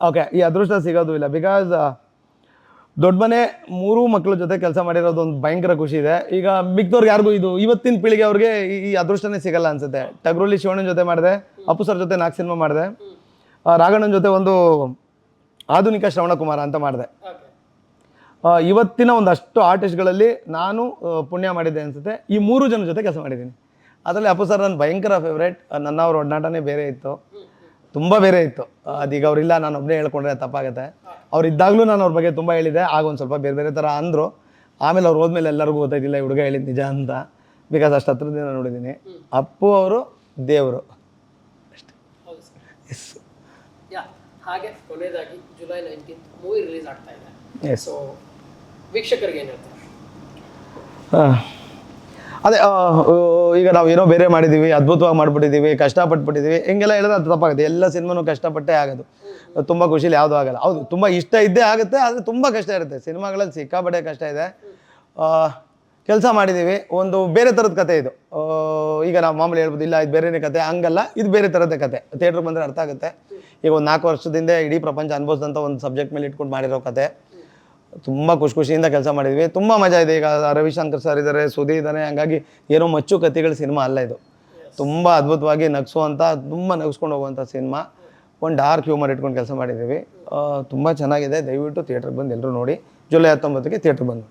ಓಕೆ ಈ ಅದೃಷ್ಟ ಸಿಗೋದು ಇಲ್ಲ. ಬಿಕಾಸ್ ದೊಡ್ಡ ಮನೆ ಮೂರು ಮಕ್ಕಳ ಜೊತೆ ಕೆಲಸ ಮಾಡಿರೋದು ಒಂದು ಭಯಂಕರ ಖುಷಿ ಇದೆ. ಈಗ ಮಿಕ್ದವ್ರಿಗೆ ಯಾರಿಗೂ ಇದು ಇವತ್ತಿನ ಪೀಳಿಗೆ ಅವ್ರಿಗೆ ಈ- ಅದೃಷ್ಟನೇ ಸಿಗಲ್ಲ ಅನ್ಸುತ್ತೆ. ಟಗ್ರೋಲಿ ಶಿವಣ್ಣನ ಜೊತೆ ಮಾಡಿದೆ, ಅಪ್ಪು ಸರ್ ಜೊತೆ ನಾಲ್ಕು ಸಿನಿಮಾ ಮಾಡಿದೆ ರಾಘಣ್ಣನ ಜೊತೆ ಒಂದು ಆಧುನಿಕ ಶ್ರವಣಕುಮಾರ ಅಂತ ಮಾಡಿದೆ. ಇವತ್ತಿನ ಒಂದಷ್ಟು ಆರ್ಟಿಸ್ಟ್ಗಳಲ್ಲಿ ನಾನು ಪುಣ್ಯ ಮಾಡಿದ್ದೆ ಅನ್ಸುತ್ತೆ. ಈ ಮೂರು ಜನ ಜೊತೆ ಕೆಲಸ ಮಾಡಿದ್ದೀನಿ. ಅದರಲ್ಲಿ ಅಪ್ಪು ಸರ್ ನನ್ನ ಭಯಂಕರ ಫೇವ್ರೇಟ್ ನನ್ನ ಅವ್ರ ಒಡನಾಟನೇ ಬೇರೆ ಇತ್ತು. ತುಂಬ ಬೇರೆ ಇತ್ತು. ಅದೀಗ ಅವರಿಲ್ಲ ನಾನು ಒಬ್ಬನೇ ಹೇಳ್ಕೊಂಡ್ರೆ ತಪ್ಪಾಗುತ್ತೆ. ಅವ್ರು ಇದ್ದಾಗಲೂ ನಾನು ಅವ್ರ ಬಗ್ಗೆ ತುಂಬ ಹೇಳಿದೆ ಆಗ ಒಂದು ಸ್ವಲ್ಪ ಬೇರೆ ಬೇರೆ ಥರ ಅಂದರು. ಆಮೇಲೆ ಅವ್ರು ಹೋದ್ಮೇಲೆ ಎಲ್ಲರಿಗೂ ಗೊತ್ತಾಯ್ತಿಲ್ಲ ಈ ಹುಡುಗ ಹೇಳಿದ್ದು ನಿಜ ಅಂತ. ಬಿಕಾಸ್ ಅಷ್ಟು ಹತ್ರದಿಂದ ನೋಡಿದ್ದೀನಿ ಅಪ್ಪು ಅವರು ದೇವರು. ಹೌದು ಎಸ್ ಹಾಗೆ ಕೊನೆಯದಾಗಿ ಜುಲೈ ನೈನ್ಟೀನ್ ಮೂವಿ ರಿಲೀಸ್ ಆಗ್ತಾ ಇದೆ. ಎಸ್ ಸೊ ವೀಕ್ಷಕರಿಗೆ ಏನು ಹೇಳ್ತಾರೆ? ಆ, ಅದೇ ಈಗ ನಾವು ಏನೋ ಬೇರೆ ಮಾಡಿದ್ದೀವಿ ಅದ್ಭುತವಾಗಿ ಮಾಡ್ಬಿಟ್ಟಿದ್ದೀವಿ ಕಷ್ಟಪಟ್ಬಿಟ್ಟಿದ್ದೀವಿ ಹಿಂಗೆಲ್ಲ ಹೇಳಿದ್ರೆ ಅದು ತಪ್ಪಾಗುತ್ತೆ. ಎಲ್ಲ ಸಿನಿಮಾನು ಕಷ್ಟಪಟ್ಟೇ ಆಗೋದು. ತುಂಬ ಖುಷಿಲಿ ಯಾವುದೂ ಆಗಲ್ಲ. ಹೌದು, ತುಂಬ ಇಷ್ಟ ಇದ್ದೇ ಆಗುತ್ತೆ, ಆದರೆ ತುಂಬ ಕಷ್ಟ ಇರುತ್ತೆ. ಸಿನಿಮಾಗಳಲ್ಲಿ ಸಿಕ್ಕಾಪಟ್ಟೆ ಕಷ್ಟ ಇದೆ. ಕೆಲಸ ಮಾಡಿದ್ದೀವಿ ಒಂದು ಬೇರೆ ಥರದ ಕತೆ ಇದು. ಈಗ ನಾವು ಮಾಮೂಲಿ ಹೇಳ್ಬೋದು, ಇಲ್ಲ, ಇದು ಬೇರೆನೇ ಕತೆ, ಹಂಗಲ್ಲ, ಇದು ಬೇರೆ ಥರದ ಕತೆ. ಥಿಯೇಟ್ರಿಗೆ ಬಂದರೆ ಅರ್ಥ ಆಗುತ್ತೆ. ಈಗ ಒಂದು ನಾಲ್ಕು ವರ್ಷದಿಂದ ಇಡೀ ಪ್ರಪಂಚ ಅನುಭವಿಸಿದಂಥ ಒಂದು ಸಬ್ಜೆಕ್ಟ್ ಮೇಲೆ ಇಟ್ಕೊಂಡು ಮಾಡಿರೋ ಕತೆ. ತುಂಬ ಖುಷಿ ಖುಷಿಯಿಂದ ಕೆಲಸ ಮಾಡಿದ್ವಿ. ತುಂಬ ಮಜಾ ಇದೆ. ಈಗ ರವಿಶಂಕರ್ ಸರ್ ಇದ್ದಾರೆ ಸುಧಿ ಇದ್ದಾನೆ ಹಂಗಾಗಿ ಏನೋ ಮಚ್ಚು ಕಥೆಗಳ ಸಿನಿಮಾ ಅಲ್ಲ ಇದು. ತುಂಬ ಅದ್ಭುತವಾಗಿ ನಗಿಸುವಂಥ ತುಂಬ ನಗಿಸ್ಕೊಂಡು ಹೋಗುವಂಥ ಸಿನಿಮಾ. ಒಂದು ಡಾರ್ಕ್ ಹ್ಯೂಮರ್ ಇಟ್ಕೊಂಡು ಕೆಲಸ ಮಾಡಿದ್ದೀವಿ. ತುಂಬ ಚೆನ್ನಾಗಿದೆ. ದಯವಿಟ್ಟು ಥಿಯೇಟ್ರಿಗೆ ಬಂದು ಎಲ್ಲರೂ ನೋಡಿ. ಜುಲೈ ಹತ್ತೊಂಬತ್ತಕ್ಕೆ ಥಿಯೇಟ್ರಿಗೆ ಬಂದು.